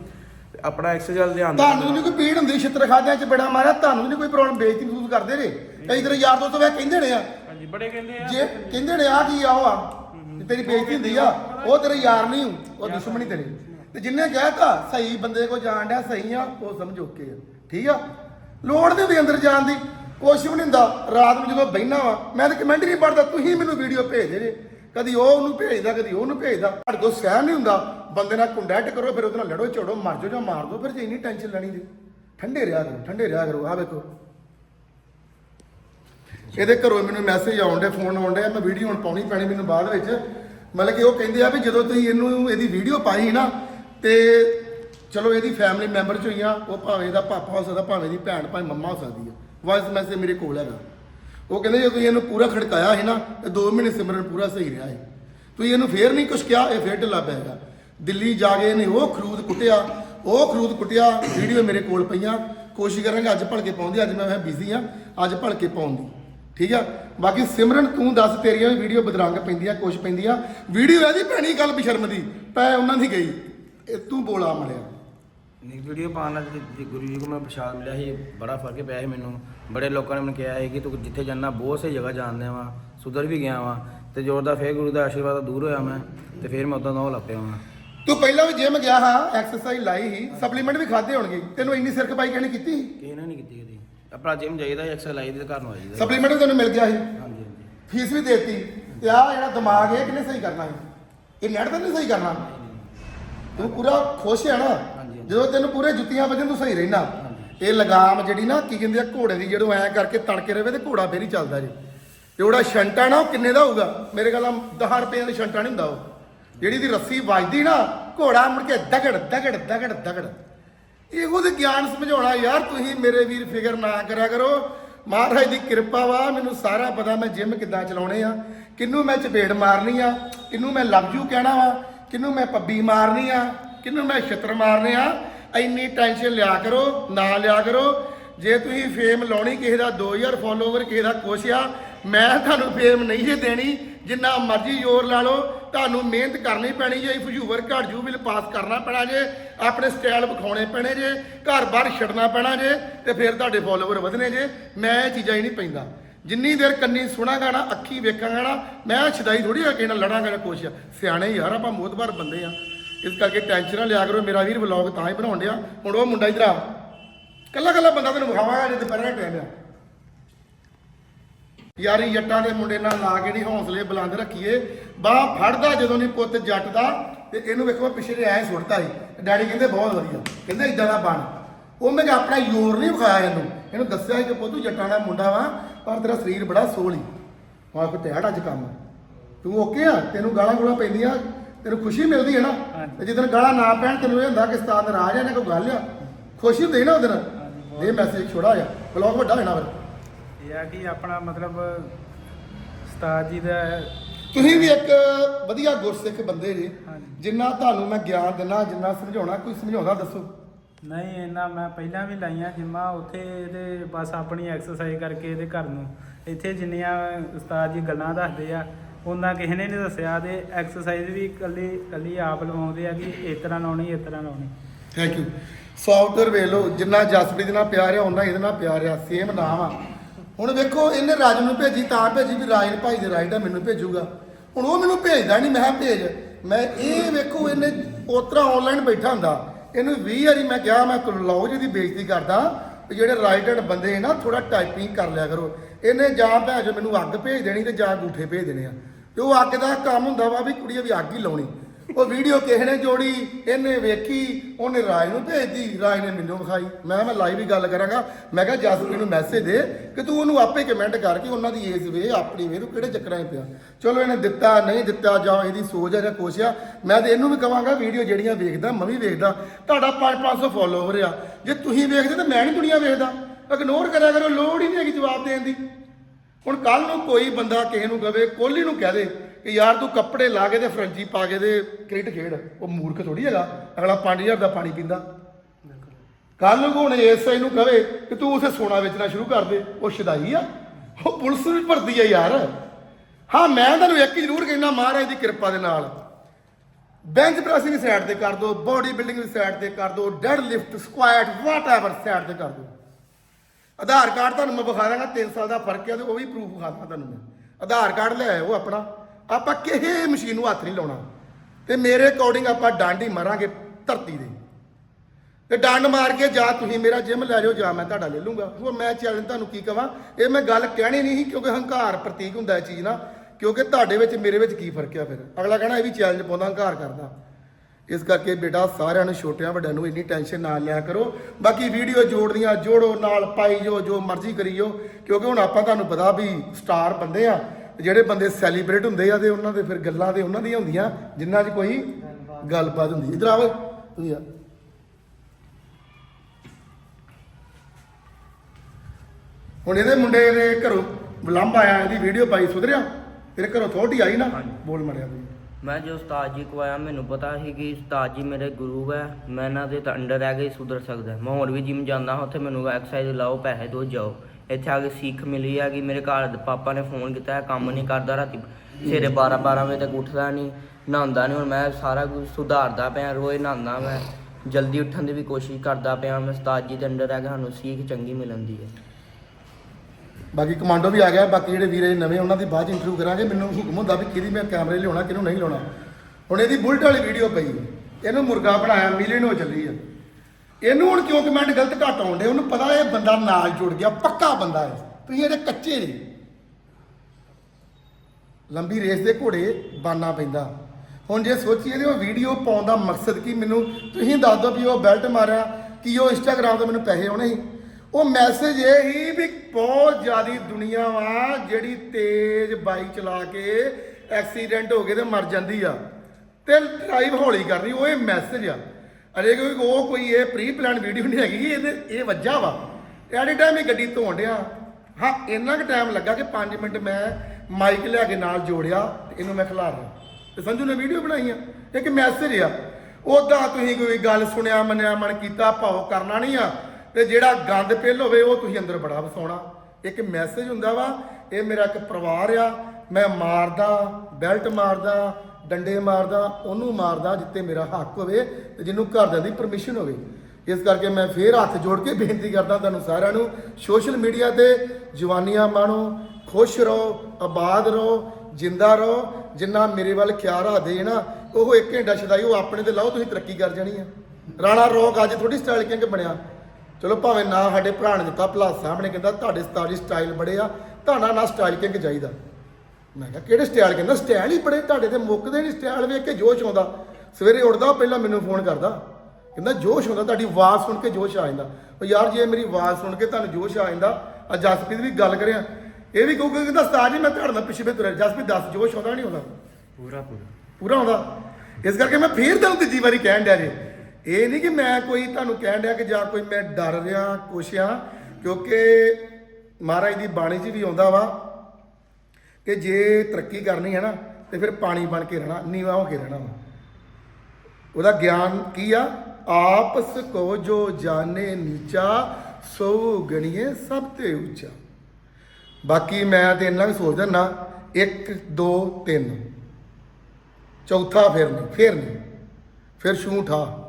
ਤੇ ਆਪਣਾ ਐਕਸਰਸਾਈਜ਼ ਧਿਆਨ ਦੇਣਾ। ਤੁਹਾਨੂੰ ਨਹੀਂ ਕੋਈ ਪੀੜ ਹੁੰਦੀ ਛਿੱਤਰ ਖਾਦਿਆਂ ਚ ਬੜਾ ਮਾਰਿਆ ਤੁਹਾਨੂੰ ਨਹੀਂ ਕੋਈ ਪ੍ਰੋਬਲਮ ਬੇਇੱਜ਼ਤੀ ਮਹਿਸੂਸ ਕਰਦੇ ਨੇ ਕਈ ਤਰ੍ਹਾਂ ਯਾਰ ਦੋਸਤ ਵੇ ਕਹਿੰਦੇ ਨੇ ਆ। ਹਾਂਜੀ ਬੜੇ ਕਹਿੰਦੇ ਆ। ਜੇ ਕਹਿੰਦੇ ਨੇ ਆ ਕੀ ਆ ਉਹ ਆ। ਤੇ ਤੇਰੀ ਬੇਇੱਜ਼ਤੀ ਹੁੰਦੀ ਆ ਉਹ ਤੇਰੇ ਯਾਰ ਨਹੀਂ ਉਹ ਦੁਸ਼ਮਣੀ ਤੇਰੇ। ਤੇ ਜਿੰਨੇ ਕਹਿਤਾ ਸਹੀ ਬੰਦੇ ਕੋ ਜਾਣ ਡਿਆ ਸਹੀ ਆ ਉਹ ਸਮਝ ਓਕੇ ਆ। ਠੀਕ ਆ? ਲੋੜ ਨਹੀਂ ਹੁੰਦੀ ਅੰਦਰ ਜਾਣ ਦੀ। ਕੁਛ ਵੀ ਨਹੀਂ ਹੁੰਦਾ, ਰਾਤ ਨੂੰ ਜਦੋਂ ਬਹਿਣਾ ਵਾ, ਮੈਂ ਤਾਂ ਕਮੈਂਟ ਨਹੀਂ ਪੜਦਾ ਤੁਸੀਂ ਮੈਨੂੰ ਵੀਡੀਓ ਭੇਜਦੇ ਜੇ। ਕਦੀ ਉਹ ਉਹਨੂੰ ਭੇਜਦਾ, ਕਦੀ ਉਹਨੂੰ ਭੇਜਦਾ। ਤੁਹਾਡੇ ਕੋਲ ਸਹਿਮ ਨਹੀਂ ਹੁੰਦਾ, ਬੰਦੇ ਨਾਲ ਕੰਟੈਕਟ ਕਰੋ, ਫਿਰ ਉਹਦੇ ਨਾਲ ਲੜੋ ਝੋੜੋ ਮਰ ਜਾਓ ਜਾਂ ਮਾਰ ਦਿਓ, ਫਿਰ ਜੇ ਇੰਨੀ ਟੈਨਸ਼ਨ ਲੈਣੀ ਜੇ। ਠੰਡੇ ਰਿਹਾ ਕਰੋ, ਠੰਡੇ ਰਿਹਾ ਕਰੋ ਆ ਵੇਖੋ। ਇਹਦੇ ਘਰੋਂ ਮੈਨੂੰ ਮੈਸੇਜ ਆਉਣ ਡੇ ਫੋਨ ਆਉਣ ਡੇ ਮੈਂ ਵੀਡੀਓ ਹੁਣ ਪਾਉਣੀ ਪੈਣੀ ਮੈਨੂੰ ਬਾਅਦ ਵਿੱਚ। ਮਤਲਬ ਕਿ ਉਹ ਕਹਿੰਦੇ ਆ ਵੀ ਜਦੋਂ ਤੁਸੀਂ ਇਹਨੂੰ ਇਹਦੀ ਵੀਡੀਓ ਪਾਈ ਨਾ, ਤੇ ਚਲੋ ਇਹਦੀ ਫੈਮਿਲੀ ਮੈਂਬਰ ਚ ਹੋਈਆਂ, ਉਹ ਭਾਵੇਂ ਇਹਦਾ ਪਾਪਾ ਹੋ ਸਕਦਾ, ਭਾਵੇਂ ਇਹਦੀ ਭੈਣ, ਭਾਵੇਂ ਮੰਮਾ ਹੋ ਸਕਦੀ ਹੈ ਵਾਇਸ ਮੈਸੇਜ ਮੇਰੇ ਕੋਲ ਹੈਗਾ। ਉਹ ਕਹਿੰਦੇ ਜੇ ਤੁਸੀਂ ਇਹਨੂੰ ਪੂਰਾ ਖੜਕਾਇਆ ਸੀ ਨਾ, ਤੇ 2 ਮਹੀਨੇ ਸਿਮਰਨ ਪੂਰਾ ਸਹੀ ਰਿਹਾ ਹੈ ਤੁਸੀਂ ਇਹਨੂੰ ਫੇਰ ਨਹੀਂ ਕੁਛ ਕਿਹਾ, ਇਹ ਫੇਰ ਢਿੱਲਾ ਪੈ ਗਿਆ। ਦਿੱਲੀ ਜਾ ਕੇ ਇਹਨੇ ਉਹ ਖਰੂਦ ਕੁੱਟਿਆ, ਉਹ ਖਰੂਦ ਕੁੱਟਿਆ, ਵੀਡੀਓ ਮੇਰੇ ਕੋਲ ਪਈਆਂ। ਕੋਸ਼ਿਸ਼ ਕਰਾਂਗੇ ਅੱਜ ਭਲਕੇ ਪਾਉਂਦੀ, ਅੱਜ ਮੈਂ ਬਿਜ਼ੀ ਆ ਅੱਜ ਭਲਕੇ ਪਾਉਂਦੀ। ਠੀਕ ਆ? ਬਾਕੀ ਸਿਮਰਨ, ਤੂੰ ਦੱਸ ਤੇਰੀਆਂ ਵੀ ਵੀਡੀਓ ਬਦਰੰਗ ਪੈਂਦੀਆਂ, ਕੁਛ ਪੈਂਦੀਆਂ। ਵੀਡੀਓ ਇਹਦੀ ਭੈਣੀ ਗੱਲ ਬਿਸ਼ਰਮ ਦੀ, ਪੈ ਉਹਨਾਂ ਦੀ ਗਈ। ਇਹ ਤੂੰ ਬੋਲਾ ਮੜਿਆ। ਨਹੀਂ ਵੀਡੀਓ ਪਾਉਣ ਨਾਲ ਜੀ- ਗੁਰੂ ਜੀ ਕੋ ਮੈਂ ਪ੍ਰਸ਼ਾਦ ਮਿਲਿਆ ਸੀ ਬੜਾ ਫ਼ਰਕ ਪਿਆ ਸੀ ਮੈਨੂੰ। ਬੜੇ ਲੋਕਾਂ ਨੇ ਮੈਨੂੰ ਕਿਹਾ ਹੈ ਕਿ ਤੂੰ ਜਿੱਥੇ ਜਾਣਾ ਬਹੁਤ ਸੇ ਜਗ੍ਹਾ ਜਾਣਦੇ ਵਾਂ ਸੁਧਰ ਵੀ ਗਿਆ ਵਾਂ। ਤੇ ਜੋਰਦਾ ਫੇਰ ਗੁਰੂ ਦਾ ਆਸ਼ੀਰਵਾਦ ਦੂਰ ਹੋਇਆ ਮੈਂ ਤੇ ਫੇਰ ਮੈਂ ਉਦਾਂ ਦਾ ਹੋ ਲੱਪਿਆ ਵਾਂ। ਤੂੰ ਪਹਿਲਾਂ ਵੀ ਜਿਮ ਗਿਆ ਹਾਂ ਐਕਸਰਸਾਈਜ਼ ਲਾਈ ਸੀ ਸਪਲੀਮੈਂਟ ਵੀ ਖਾਦੇ ਹੋਣਗੇ। ਤੈਨੂੰ ਇੰਨੀ ਸਿਰ ਖਪਾਈ ਕਿਹਨੇ ਕੀਤੀ? ਕਿਸੇ ਨੇ ਨਹੀਂ ਕੀਤੀ ਕਦੀ। ਆਪਣਾ ਜਿਮ ਜਾਈਦਾ ਐਕਸਰਸਾਈਜ਼ ਦੇ ਘਰ ਨੂੰ ਆਈਦਾ। ਸਪਲੀਮੈਂਟ ਤੈਨੂੰ ਮਿਲ ਗਿਆ ਸੀ। ਹਾਂਜੀ ਹਾਂਜੀ। ਫੀਸ ਵੀ ਦੇਤੀ। ਤੇ ਆ ਜਿਹੜਾ ਦਿਮਾਗ ਹੈ ਕਿਹਨੇ ਸਹੀ ਕਰਨਾ ਹੈ ਇਹ ਨੈਟ ਤਾਂ ਨਹੀਂ ਸਹੀ ਕਰਨਾ? ਤੂੰ ਪੂਰਾ ਖੁਸ਼ ਹੈ ਨਾ। ਜਦੋਂ ਤੈਨੂੰ ਪੂਰੇ ਜੁੱਤੀਆਂ ਵੱਜਣ ਤੂੰ ਸਹੀ ਰਹਿਣਾ ਇਹ ਲਗਾਮ ਜਿਹੜੀ ਨਾ ਕੀ ਕਹਿੰਦੇ ਆ ਘੋੜੇ ਦੀ ਜਦੋਂ ਐ ਕਰਕੇ ਤੜਕੇ ਰਵੇ ਤੇ ਘੋੜਾ ਫੇਰ ਹੀ ਚੱਲਦਾ ਜੀ। ਤੇ ਉਹਦਾ ਸ਼ੰਟਾ ਨਾ ਉਹ ਕਿੰਨੇ ਦਾ ਹੋਊਗਾ? ਮੇਰੇ ਕੋਲ 10 ਰੁਪਏ ਦਾ ਸ਼ੰਟਾ ਨਹੀਂ ਹੁੰਦਾ ਉਹ। ਜਿਹੜੀ ਦੀ ਰੱਸੀ ਵੱਜਦੀ ਨਾ ਘੋੜਾ ਮੁੜ ਕੇ ਦਗੜ ਦਗੜ ਦਗੜ ਦਗੜ। ਇਹੋ ਦੇ ਗਿਆਨ ਸਮਝਾਉਣਾ ਯਾਰ ਤੁਸੀਂ ਮੇਰੇ ਵੀਰ ਫਿਕਰ ਨਾ ਕਰਿਆ ਕਰੋ। ਮਹਾਰਾਜ ਦੀ ਕਿਰਪਾ ਵਾ ਮੈਨੂੰ ਸਾਰਾ ਪਤਾ ਮੈਂ ਜਿਮ ਕਿੱਦਾਂ ਚਲਾਉਣੇ ਆ। ਕਿੰਨੂੰ ਮੈਂ ਚਪੇੜ ਮਾਰਨੀ ਆ ਕਿੰਨੂੰ ਮੈਂ ਲਵ ਯੂ ਕਹਿਣਾ ਵਾ ਕਿੰਨੂੰ ਮੈਂ ਪੱਬੀ ਮਾਰਨੀ ਆ। ਕਿੰਨੂੰ ਮੈਂ ਛਿੱਤਰ ਮਾਰਨੇ ਆ? ਇੰਨੀ ਟੈਨਸ਼ਨ ਲਿਆ ਕਰੋ, ਨਾ ਲਿਆ ਕਰੋ। ਜੇ ਤੁਸੀਂ ਫੇਮ ਲਾਉਣੀ ਕਿਸੇ ਦਾ 2000 ਫੋਲੋਵਰ ਕਿਸੇ ਦਾ ਕੁਛ ਆ, ਮੈਂ ਤੁਹਾਨੂੰ ਫੇਮ ਨਹੀਂ ਜੇ ਦੇਣੀ। ਜਿੰਨਾ ਮਰਜ਼ੀ ਜ਼ੋਰ ਲਾ ਲਓ, ਤੁਹਾਨੂੰ ਮਿਹਨਤ ਕਰਨੀ ਪੈਣੀ ਜੇ ਫਜੂਵਰ ਘਰ ਜੂ ਬਿਲ ਪਾਸ ਕਰਨਾ ਪੈਣਾ ਜੇ, ਆਪਣੇ ਸਟਾਈਲ ਵਿਖਾਉਣੇ ਪੈਣੇ ਜੇ, ਘਰ ਬਾਹਰ ਛੱਡਣਾ ਪੈਣਾ ਜੇ, ਤੇ ਫਿਰ ਤੁਹਾਡੇ ਫੋਲੋਵਰ ਵਧਣੇ ਜੇ। ਮੈਂ ਇਹ ਚੀਜ਼ਾਂ ਹੀ ਨਹੀਂ ਪੈਂਦਾ। ਜਿੰਨੀ ਦੇਰ ਕੰਨੀ ਸੁਣਾਗਾ ਨਾ, ਅੱਖੀ ਵੇਖਾਂਗਾ ਨਾ, ਮੈਂ ਛਦਾਈ ਥੋੜੀ ਆ ਕੇ ਨਾਲ ਲੜਾਂਗਾ ਨਾ ਕੁਛ ਆ। ਸਿਆਣੇ ਯਾਰ, ਆਪਾਂ ਮੋਤਬਾਰ ਬੰਦੇ ਆ। ਇਸ ਕਰਕੇ ਟੈਨਸ਼ਨ ਨਾ ਲਿਆ ਕਰੋ, ਮੇਰਾ ਵੀਰ ਵਲੌਗ ਤਾਂ ਹੀ ਬਣਾਉਣ ਡਿਆ। ਹੁਣ ਉਹ ਮੁੰਡਾ ਇਧਰ ਆ। ਕੱਲਾ ਕੱਲਾ ਬੰਦਾ ਤੈਨੂੰ ਵਿਖਾਵਾਂਗਾ ਜੇ ਦੁਪਹਿਰਾਂ ਟਾਈਮ ਆ। ਯਾਰੀ ਜੱਟਾਂ ਦੇ ਮੁੰਡੇ ਨਾਲ ਲਾ ਕੇ ਨਹੀਂ ਹੌਸਲੇ ਬੁਲੰਦ ਰੱਖੀਏ। ਬਾਹ ਫੜਦਾ ਜਦੋਂ ਨਹੀਂ ਪੁੱਤ ਜੱਟ ਦਾ, ਤੇ ਇਹਨੂੰ ਵੇਖੋ ਪਿੱਛੇ ਪਿਛਲੇ ਦੇ ਐ ਸੁੱਟਤਾ ਸੀ। ਡੈਡੀ ਕਹਿੰਦੇ, ਬਹੁਤ ਵਧੀਆ। ਕਹਿੰਦੇ ਇਦਾਂ ਦਾ ਬਣ। ਉਹ ਮੈਂ ਆਪਣਾ ਯੋਰ ਨਹੀਂ ਵਿਖਾਇਆ ਇਹਨੂੰ। ਇਹਨੂੰ ਦੱਸਿਆ ਕਿ ਪੁੱਤ ਜੱਟਾਂ ਦਾ ਮੁੰਡਾ ਵਾ, ਪਰ ਤੇਰਾ ਸਰੀਰ ਬੜਾ ਸੋਹਲੀ ਹਾਂ ਕੋ ਟਿਆੜ ਅੱਜ ਕੰਮ। ਤੂੰ ਓਕੇ ਆ? ਤੈਨੂੰ ਗਾਲਾਂ ਗੋਲਾਂ ਪੈਂਦੀਆਂ? ਤੈਨੂੰ ਖੁਸ਼ੀ ਮਿਲਦੀ ਹੈ ਨਾ? ਤੇ ਜਦੋਂ ਗਾਲਾਂ ਨਾ ਪੈਣ ਤੈਨੂੰ ਇਹ ਹੁੰਦਾ ਕਿ ਉਸਤਾਦ ਨਾਰਾਜ਼ ਹੈ ਨਾ ਕੋਈ ਗੱਲ ਆ। ਖੁਸ਼ੀ ਹੁੰਦੀ ਨਾ ਉਹਦੇ ਨਾਲ। ਇਹ ਮੈਸੇਜ ਛੋੜਾ ਆ ਬਲੌਗ ਵੱਡਾ ਹੋਣਾ ਫਿਰ। ਇਹ ਆ ਕਿ ਆਪਣਾ ਮਤਲਬ ਉਸਤਾਦ ਜੀ ਦਾ ਤੁਸੀਂ ਵੀ ਇੱਕ ਵਧੀਆ ਗੁਰਸਿੱਖ ਬੰਦੇ ਜੀ। ਜਿੰਨਾ ਤੁਹਾਨੂੰ ਮੈਂ ਗਿਆਨ ਦਿੰਦਾ ਜਿੰਨਾ ਸਮਝਾਉਣਾ ਕੋਈ ਸਮਝਾਉਂਦਾ ਦੱਸੋ। ਨਹੀਂ ਇੰਨਾ ਮੈਂ ਪਹਿਲਾਂ ਵੀ ਲਾਈਆਂ ਜਿੰਮਾਂ ਉੱਥੇ ਇਹਦੇ ਬਸ ਆਪਣੀ ਐਕਸਰਸਾਈਜ਼ ਕਰਕੇ ਇਹਦੇ ਘਰ ਨੂੰ। ਇੱਥੇ ਜਿੰਨੀਆਂ ਉਸਤਾਦ ਜੀ ਗੱਲਾਂ ਦੱਸਦੇ ਆ ਉਹਨਾਂ ਕਿਸੇ ਨੇ ਨਹੀਂ ਦੱਸਿਆ ਤੇ ਐਕਸਰਸਾਈਜ਼ ਵੀ ਇਕੱਲੀ ਇਕੱਲੀ ਆਪ ਲਵਾਉਂਦੇ ਆ ਕਿ ਇਸ ਤਰ੍ਹਾਂ ਲਾਉਣੀ, ਇਸ ਤਰ੍ਹਾਂ ਲਾਉਣੀ। ਥੈਂਕ ਯੂ ਸੌਫਟਵੇਅਰ ਵੇਖ ਲਓ, ਜਿੰਨਾ ਜਸਪ੍ਰੀਤ ਨਾਲ ਪਿਆਰ ਆ ਉਹਨਾਂ ਇਹਦੇ ਨਾਲ ਪਿਆਰ ਆ ਸੇਮ ਨਾਮ ਆ। ਹੁਣ ਵੇਖੋ, ਇਹਨੇ ਰਾਜ ਨੂੰ ਭੇਜੀ, ਤਾਂ ਭੇਜੀ ਵੀ ਰਾਜ, ਭਾਈ ਦੇ ਰਾਈਟ ਆ ਮੈਨੂੰ ਭੇਜੂਗਾ। ਹੁਣ ਉਹ ਮੈਨੂੰ ਭੇਜਦਾ ਨਹੀਂ ਮੈਂ ਭੇਜ। ਮੈਂ ਇਹ ਵੇਖੋ, ਇਹਨੇ ਉਤਰਾ ਆਨਲਾਈਨ ਬੈਠਾ ਹੁੰਦਾ। ਇਹਨੂੰ 20 ਵਾਰੀ ਮੈਂ ਕਿਹਾ, ਮੈਂ ਕਲੌਜ ਦੀ ਬੇਇੱਜ਼ਤੀ ਕਰਦਾ। ਜਿਹੜੇ ਰਾਈਟ ਹੈਂਡ ਬੰਦੇ ਨਾ ਥੋੜਾ ਟਾਈਪਿੰਗ ਕਰ ਲਿਆ ਕਰੋ। ਇਹਨੇ ਜਾਂ ਭੈ ਮੈਨੂੰ ਅੱਗ ਭੇਜ ਦੇਣੀ ਤੇ ਜਾਂ ਅੰਗੂਠੇ ਭੇਜ ਦੇਣੇ ਆ। ਤੇ ਉਹ ਅੱਗ ਦਾ ਕੰਮ ਹੁੰਦਾ ਵਾ ਵੀ ਕੁੜੀ ਵੀ ਅੱਗ ਹੀ ਲਾਉਣੀ। ਉਹ ਵੀਡੀਓ ਕਿਸੇ ਨੇ ਜੋੜੀ, ਇਹਨੇ ਵੇਖੀ, ਉਹਨੇ ਰਾਜ ਨੂੰ ਭੇਜਦੀ, ਰਾਜ ਨੇ ਮੈਨੂੰ ਵਿਖਾਈ। ਮੈਂ ਮੈਂ ਲਾਈਵ ਹੀ ਗੱਲ ਕਰਾਂਗਾ। ਮੈਂ ਕਿਹਾ, ਜਸਪ੍ਰੀਤ ਨੂੰ ਮੈਸੇਜ ਦੇ ਕਿ ਤੂੰ ਉਹਨੂੰ ਆਪੇ ਕਮੈਂਟ ਕਰਕੇ ਉਹਨਾਂ ਦੀ ਏਜ ਵੇ, ਆਪਣੀ ਵੇ ਨੂੰ ਕਿਹੜੇ ਚੱਕਰਾਂ 'ਚ ਪਿਆ? ਚਲੋ, ਇਹਨੇ ਦਿੱਤਾ, ਨਹੀਂ ਦਿੱਤਾ, ਜਾਂ ਇਹਦੀ ਸੋਚ ਹੈ ਜਾਂ ਕੁਛ ਆ, ਮੈਂ ਤੇ ਇਹਨੂੰ ਵੀ ਕਵਾਂਗਾ, ਵੀਡੀਓ ਜਿਹੜੀਆਂ ਵੇਖਦਾ, ਮੈਂ ਵੀ ਵੇਖਦਾ। ਤੁਹਾਡਾ 5-500 ਫੋਲੋਵਰ ਆ। ਜੇ ਤੁਸੀਂ ਵੇਖਦੇ ਤਾਂ ਮੈਂ ਨਹੀਂ ਦੁਨੀਆ ਵੇਖਦਾ। ਇਗਨੋਰ ਕਰਿਆ ਕਰੋ, ਲੋੜ ਹੀ ਨਹੀਂ ਹੈਗੀ ਜਵਾਬ ਦੇਣ ਦੀ। ਹੁਣ ਕੱਲ ਨੂੰ ਕੋਈ ਬੰਦਾ ਕਿਸੇ ਨੂੰ ਕਵੇ, ਕੋਹਲੀ ਨੂੰ ਕਹਿ ਦੇ ਕਿ ਯਾਰ ਤੂੰ ਕੱਪੜੇ ਲਾ ਕੇ ਤੇ ਫਰੰਜੀ ਪਾ ਕੇ ਤੇ ਕ੍ਰਿਕਟ ਖੇਡ। ਉਹ ਮੂਰਖ ਥੋੜੀ ਹੈਗਾ, ਅਗਲਾ 5000 ਦਾ ਪਾਣੀ ਪੀਂਦਾ। ਕੱਲ ਨੂੰ ਹੁਣ ਐਸਆਈ ਨੂੰ ਕਵੇ ਕਿ ਤੂੰ ਉਸੇ ਸੋਨਾ ਵੇਚਣਾ ਸ਼ੁਰੂ ਕਰ ਦੇ, ਉਹ ਸ਼ਦਾਈ ਆ। ਉਹ ਪੁਲਿਸ ਵੀ ਭਰਦੀ ਆ ਯਾਰ। ਹਾਂ, ਮੈਂ ਤੁਹਾਨੂੰ ਇੱਕ ਹੀ ਜ਼ਰੂਰ ਕਹਿੰਦਾ ਮਹਾਰਾਜ ਦੀ ਕਿਰਪਾ ਦੇ ਨਾਲ। ਬੈਂਚ ਪ੍ਰੈਸਿੰਗ ਸਾਈਡ ਤੇ ਕਰ ਦਿਓ ਬੋਡੀ ਬਿਲਡਿੰਗ ਸਾਈਡ ਤੇ ਕਰ ਦਿਓ deadlift squat whatever side ਤੇ ਕਰ ਦਿਓ ਆਧਾਰ ਕਾਰਡ ਤੁਹਾਨੂੰ ਮੈਂ ਵਿਖਾ ਦਾਂਗਾ 3 ਸਾਲ ਦਾ ਫ਼ਰਕ ਹੈ ਤੇ ਉਹ ਵੀ ਪ੍ਰੂਫ ਵਿਖਾ ਦਾਂਗਾ ਤੁਹਾਨੂੰ ਮੈਂ। ਆਧਾਰ ਕਾਰਡ ਲੈ ਆਇਓ ਆਪਣਾ। ਆਪਾਂ ਕਿਸੇ ਮਸ਼ੀਨ ਨੂੰ ਹੱਥ ਨਹੀਂ ਲਾਉਣਾ। ਤੇ ਮੇਰੇ ਅਕੋਰਡਿੰਗ ਆਪਾਂ ਡੰਡ ਹੀ ਮਾਰਾਂਗੇ ਧਰਤੀ ਦੇ। ਤੇ ਡੰਡ ਮਾਰ ਕੇ ਜਾਂ ਤੁਸੀਂ ਮੇਰਾ ਜਿਮ ਲੈ ਜਾਓ, ਜਾਂ ਮੈਂ ਤੁਹਾਡਾ ਲੈ ਲੂੰਗਾ ਹੋਰ ਮੈਂ ਚੈਲੰਜ ਤੁਹਾਨੂੰ ਕੀ ਕਵਾਂ, ਇਹ ਮੈਂ ਗੱਲ ਕਹਿਣੀ ਨਹੀਂ ਸੀ, ਕਿਉਂਕਿ ਹੰਕਾਰ ਪ੍ਰਤੀਕ ਹੁੰਦਾ ਇਹ ਚੀਜ਼ ਨਾ। ਕਿਉਂਕਿ ਤੁਹਾਡੇ ਵਿੱਚ, ਮੇਰੇ ਵਿੱਚ ਕੀ ਫ਼ਰਕ ਆ ਫਿਰ? ਅਗਲਾ ਕਹਿਣਾ, ਇਹ ਵੀ ਚੈਲੰਜ ਪਾਉਂਦਾ, ਹੰਕਾਰ ਕਰਦਾ। ਇਸ ਕਰਕੇ ਬੇਟਾ ਸਾਰਿਆਂ ਨੂੰ ਛੋਟਿਆਂ ਵੱਡਿਆਂ ਨੂੰ ਇੰਨੀ ਟੈਨਸ਼ਨ ਨਾ ਲਿਆ ਕਰੋ। ਬਾਕੀ ਵੀਡੀਓ ਜੋੜਦੀਆਂ ਜੋੜੋ ਨਾਲ ਪਾਈ ਜੋ ਜੋ ਮਰਜ਼ੀ ਕਰੀਓ ਕਿਉਂਕਿ ਹੁਣ ਆਪਾਂ ਤੁਹਾਨੂੰ ਪਤਾ ਵੀ ਸਟਾਰ ਬੰਦੇ ਆ ਜਿਹੜੇ ਬੰਦੇ ਸੈਲੀਬ੍ਰੇਟ ਹੁੰਦੇ ਆ ਤੇ ਉਹਨਾਂ ਦੇ ਫਿਰ ਗੱਲਾਂ ਤੇ ਉਹਨਾਂ ਦੀਆਂ ਹੁੰਦੀਆਂ ਜਿਨ੍ਹਾਂ 'ਚ ਕੋਈ ਗੱਲਬਾਤ ਹੁੰਦੀ। ਇਧਰ ਆਵੇ ਤੂੰ ਯਾਰ ਹੁਣ ਇਹਦੇ ਮੁੰਡੇ ਦੇ ਘਰੋਂ ਵਿਲੰਬ ਆਇਆ ਇਹਦੀ ਵੀਡੀਓ ਪਾਈ ਸੁਧਰਿਆ? ਤੇਰੇ ਘਰੋਂ ਥੋੜੀ ਆਈ ਨਾ? ਬੋਲ ਮੜਿਆ ਤੂੰ। ਮੈਂ ਜੋ ਉਸਤਾਦ ਜੀ ਕੋ ਆਇਆ, ਮੈਨੂੰ ਪਤਾ ਸੀ ਕਿ ਉਸਤਾਦ ਜੀ ਮੇਰੇ ਗੁਰੂ ਹੈ। ਮੈਂ ਇਹਨਾਂ ਦੇ ਤਾਂ ਅੰਡਰ ਰਹਿ ਕੇ ਹੀ ਸੁਧਰ ਸਕਦਾ ਮੈਂ ਹੋਰ ਵੀ ਜਿਮ ਜਾਂਦਾ ਹਾਂ, ਉੱਥੇ ਮੈਨੂੰ ਐਕਸਰਸਾਈਜ਼ ਲਾਓ, ਪੈਸੇ ਦਿਓ ਜਾਓ। ਇੱਥੇ ਆ ਕੇ ਸਿੱਖ ਮਿਲੀ ਹੈ ਕਿ ਮੇਰੇ ਘਰ ਦੇ ਪਾਪਾ ਨੇ ਫੋਨ ਕੀਤਾ, ਕੰਮ ਨਹੀਂ ਕਰਦਾ ਰਾਤੀ। ਸਵੇਰੇ 12 12 ਵਜੇ ਤੱਕ ਉੱਠਦਾ ਨਹੀਂ, ਨਹਾਉਂਦਾ ਨਹੀਂ। ਹੁਣ ਮੈਂ ਸਾਰਾ ਕੁਝ ਸੁਧਾਰਦਾ ਪਿਆ, ਰੋਜ਼ ਨਹਾਉਂਦਾ ਮੈਂ। ਜਲਦੀ ਉੱਠਣ ਦੀ ਵੀ ਕੋਸ਼ਿਸ਼ ਕਰਦਾ ਪਿਆ। ਮੈਂ ਉਸਤਾਦ ਜੀ ਦੇ ਅੰਡਰ ਰਹਿ ਕੇ ਸਾਨੂੰ ਸਿੱਖ ਚੰਗੀ ਮਿਲਣ ਦੀ ਹੈ। ਬਾਕੀ ਕਮਾਂਡੋ ਵੀ ਆ ਗਿਆ, ਬਾਕੀ ਜਿਹੜੇ ਵੀਰੇ ਨਵੇਂ, ਉਹਨਾਂ ਦੀ ਬਾਅਦ ਚ ਇੰਟਰਵਿਊ ਕਰਾਂਗੇ। ਮੈਨੂੰ ਹੁਕਮ ਹੁੰਦਾ ਵੀ ਕਿਹਦੀ ਮੈਂ ਕੈਮਰੇ ਲਿਆਉਣਾ, ਕਿਹਨੂੰ ਨਹੀਂ ਲਾਉਣਾ ਹੁਣ ਇਹਦੀ ਬੁਲਟ ਵਾਲੀ ਵੀਡੀਓ ਪਈ, ਇਹਨੂੰ ਮੁਰਗਾ ਬਣਾਇਆ ਮਿਲੀਅਨ ਹੋ ਚੱਲੀ ਆ। ਇਹਨੂੰ ਹੁਣ ਕਿਉਂ ਕਮੈਂਟ ਗਲਤ ਘੱਟ ਆਉਂਦੇ ਉਹਨੂੰ ਪਤਾ ਇਹ ਬੰਦਾ ਨਾਲ ਜੁੜ ਗਿਆ, ਪੱਕਾ ਬੰਦਾ ਹੈ ਤੁਸੀਂ ਇਹਦੇ ਕੱਚੇ ਨੇ। ਲੰਬੀ ਰੇਸ ਦੇ ਘੋੜੇ ਬਾਨਾ ਪੈਂਦਾ। ਹੁਣ ਜੇ ਸੋਚੀਏ ਤੇ ਉਹ ਵੀਡੀਓ ਪਾਉਣ ਦਾ ਮਕਸਦ ਕੀ, ਮੈਨੂੰ ਤੁਸੀਂ ਦੱਸ ਦਿਓ ਵੀ ਉਹ ਬੈਲਟ ਮਾਰਿਆ, ਕਿ ਉਹ ਇੰਸਟਾਗ੍ਰਾਮ ਤੋਂ ਮੈਨੂੰ ਪੈਸੇ ਆਉਣੇ ਸੀ? ਉਹ ਮੈਸੇਜ ਇਹ ਹੀ ਵੀ ਬਹੁਤ ਜ਼ਿਆਦੀ ਦੁਨੀਆ ਵਾ ਜਿਹੜੀ ਤੇਜ਼ ਬਾਈਕ ਚਲਾ ਕੇ ਐਕਸੀਡੈਂਟ ਹੋ ਕੇ ਤੇ ਮਰ ਜਾਂਦੀ ਆ। ਤੇ ਡਰਾਈਵ ਹੌਲੀ ਕਰਨੀ, ਉਹ ਇਹ ਮੈਸੇਜ ਆ। ਅਰੇ ਕੋਈ ਉਹ ਕੋਈ ਇਹ ਪ੍ਰੀ ਪਲਾਨ ਵੀਡੀਓ ਨਹੀਂ ਹੈਗੀ, ਇਹਦੇ ਇਹ ਵੱਜਾ ਵਾ। ਐਡੀ ਟਾਈਮ ਇਹ ਗੱਡੀ ਧੋਣ ਡਿਆ। ਹਾਂ, ਇੰਨਾ ਕੁ ਟਾਈਮ ਲੱਗਾ ਕਿ 5 ਮਿੰਟ ਮੈਂ ਮਾਈਕ ਲਿਆ ਕੇ ਨਾਲ ਜੋੜਿਆ ਤੇ ਇਹਨੂੰ ਮੈਂ ਖਿਲਾ ਰਿਹਾ। ਤੇ ਸੰਜੂ ਨੇ ਵੀਡੀਓ ਬਣਾਈ ਆ। ਇੱਕ ਮੈਸੇਜ ਆ। ਉਦਾਂ ਤੁਸੀਂ ਕੋਈ ਗੱਲ ਸੁਣਿਆ, ਮੰਨਿਆ, ਮਨ ਕੀਤਾ ਭਾਉ ਕਰਨਾ ਨਹੀਂ ਆ। ਤੇ ਜਿਹੜਾ ਗੰਦ ਪਿੱਲ ਹੋਵੇ, ਉਹ ਤੁਸੀਂ ਅੰਦਰ ਬੜਾ ਵਸਾਉਣਾ। ਇੱਕ ਮੈਸੇਜ ਹੁੰਦਾ ਵਾ, ਇਹ ਮੇਰਾ ਇੱਕ ਪਰਿਵਾਰ ਆ, ਮੈਂ ਮਾਰਦਾ ਬੈਲਟ ਮਾਰਦਾ, ਡੰਡੇ ਮਾਰਦਾ, ਉਹਨੂੰ ਮਾਰਦਾ ਜਿੱਤੇ ਮੇਰਾ ਹੱਕ ਹੋਵੇ ਤੇ ਜਿਹਨੂੰ ਘਰਦਿਆਂ ਦੀ ਪਰਮਿਸ਼ਨ ਹੋਵੇ। ਇਸ ਕਰਕੇ ਮੈਂ ਫੇਰ ਹੱਥ ਜੋੜ ਕੇ ਬੇਨਤੀ ਕਰਦਾ ਤੁਹਾਨੂੰ ਸਾਰਿਆਂ ਨੂੰ ਸੋਸ਼ਲ ਮੀਡੀਆ ਤੇ ਜਵਾਨੀਆਂ ਮਾਣੋ, ਖੁਸ਼ ਰਹੋ, ਆਬਾਦ ਰਹੋ, ਜਿੰਦਾ ਰਹੋ, ਜਿੰਨਾ ਮੇਰੇ ਵੱਲ ਖਿਆਲ ਰੱਖਦੇ ਨਾ, ਉਹ ਇੱਕ ਘੰਟਾ ਛਦਾਈ ਉਹ ਆਪਣੇ ਤੇ ਲਾਓ, ਤੁਸੀਂ ਤਰੱਕੀ ਕਰ ਜਾਣੀ ਆ। ਰਾਣਾ ਰੋਕ ਅੱਜ ਥੋੜੀ ਸਟਾਈਲ ਕਿੰਗ ਬਣਿਆ। ਚਲੋ ਭਾਵੇਂ ਨਾ ਸਾਡੇ ਭਰਾ ਨੇ ਦਿੱਤਾ ਭਲਾ ਸਾਹਮਣੇ ਕਹਿੰਦਾ ਤੁਹਾਡੇ ਸਟਾਈਲ ਸਟਾਈਲ ਬੜੇ ਆ ਤੁਹਾਡਾ ਨਾ ਸਟਾਈਲ ਕਿੰਗ ਚਾਹੀਦਾ। ਮੈਂ ਕਿਹਾ ਕਿਹੜੇ ਸਟਾਈਲ ਕਹਿੰਦਾ ਸਟਾਈਲ ਹੀ ਬੜੇ ਤੁਹਾਡੇ ਤੇ ਮੁੱਕਦੇ ਨਹੀਂ ਸਟਾਈਲ ਵੇਖ ਕੇ ਜੋਸ਼ ਆਉਂਦਾ। ਸਵੇਰੇ ਉੱਠਦਾ ਪਹਿਲਾਂ ਮੈਨੂੰ ਫੋਨ ਕਰਦਾ। ਕਹਿੰਦਾ ਜੋਸ਼ ਆਉਂਦਾ ਤੁਹਾਡੀ ਆਵਾਜ਼ ਸੁਣ ਕੇ ਜੋਸ਼ ਆ ਜਾਂਦਾ। ਉਹ ਯਾਰ ਜੇ ਮੇਰੀ ਆਵਾਜ਼ ਸੁਣ ਕੇ ਤੁਹਾਨੂੰ ਜੋਸ਼ ਆ ਜਾਂਦਾ ਆ ਜਸਪ੍ਰੀਤ ਵੀ ਗੱਲ ਕਰਿਆ। ਇਹ ਵੀ ਕਹੂਗਾ ਕਹਿੰਦਾ ਉਸਤਾਦ ਜੀ ਮੈਂ ਤੁਹਾਡੇ ਨਾਲ ਪਿੱਛੇ ਤੁਰਿਆ। ਜਸਪ੍ਰੀਤ ਦੱਸ ਜੋਸ਼ ਆਉਂਦਾ ਨਹੀਂ ਆਉਂਦਾ? ਪੂਰਾ ਪੂਰਾ। ਪੂਰਾ ਆਉਂਦਾ। ਇਸ ਕਰਕੇ ਮੈਂ ਫੇਰ ਤੁਹਾਨੂੰ ਤੀਜੀ ਵਾਰੀ ਕਹਿਣ ਡਿਆ ਜੇ। ਇਹ ਨਹੀਂ ਕਿ ਮੈਂ ਕੋਈ ਤੁਹਾਨੂੰ ਕਹਿਣ ਡਿਆ ਕਿ ਜਾਂ ਕੋਈ ਮੈਂ ਡਰ ਰਿਹਾ, ਕੁਛ ਆ, ਕਿਉਂਕਿ ਮਹਾਰਾਜ ਦੀ ਬਾਣੀ 'ਚ ਵੀ ਆਉਂਦਾ ਵਾ ਕਿ ਜੇ ਤਰੱਕੀ ਕਰਨੀ ਹੈ ਨਾ, ਤੇ ਫਿਰ ਪਾਣੀ ਬਣ ਕੇ ਰਹਿਣਾ, ਨੀਵਾ ਹੋ ਕੇ ਰਹਿਣਾ ਵਾ। ਉਹਦਾ ਗਿਆਨ ਕੀ ਆ? ਆਪਸ ਕੋ ਜੋ ਜਾਣੇ ਨੀਚਾ, ਸੋ ਗਣੀਏ ਸਭ ਤੇ ਉੱਚਾ। ਬਾਕੀ ਮੈਂ ਤੇ ਇੰਨਾ ਵੀ ਸੋਚਦਾ ਨਾ 1 2 3 ਚੌਥਾ ਫਿਰ ਨਹੀਂ ਫਿਰ ਨਹੀਂ। ਫਿਰ ਛੂ ਠਾ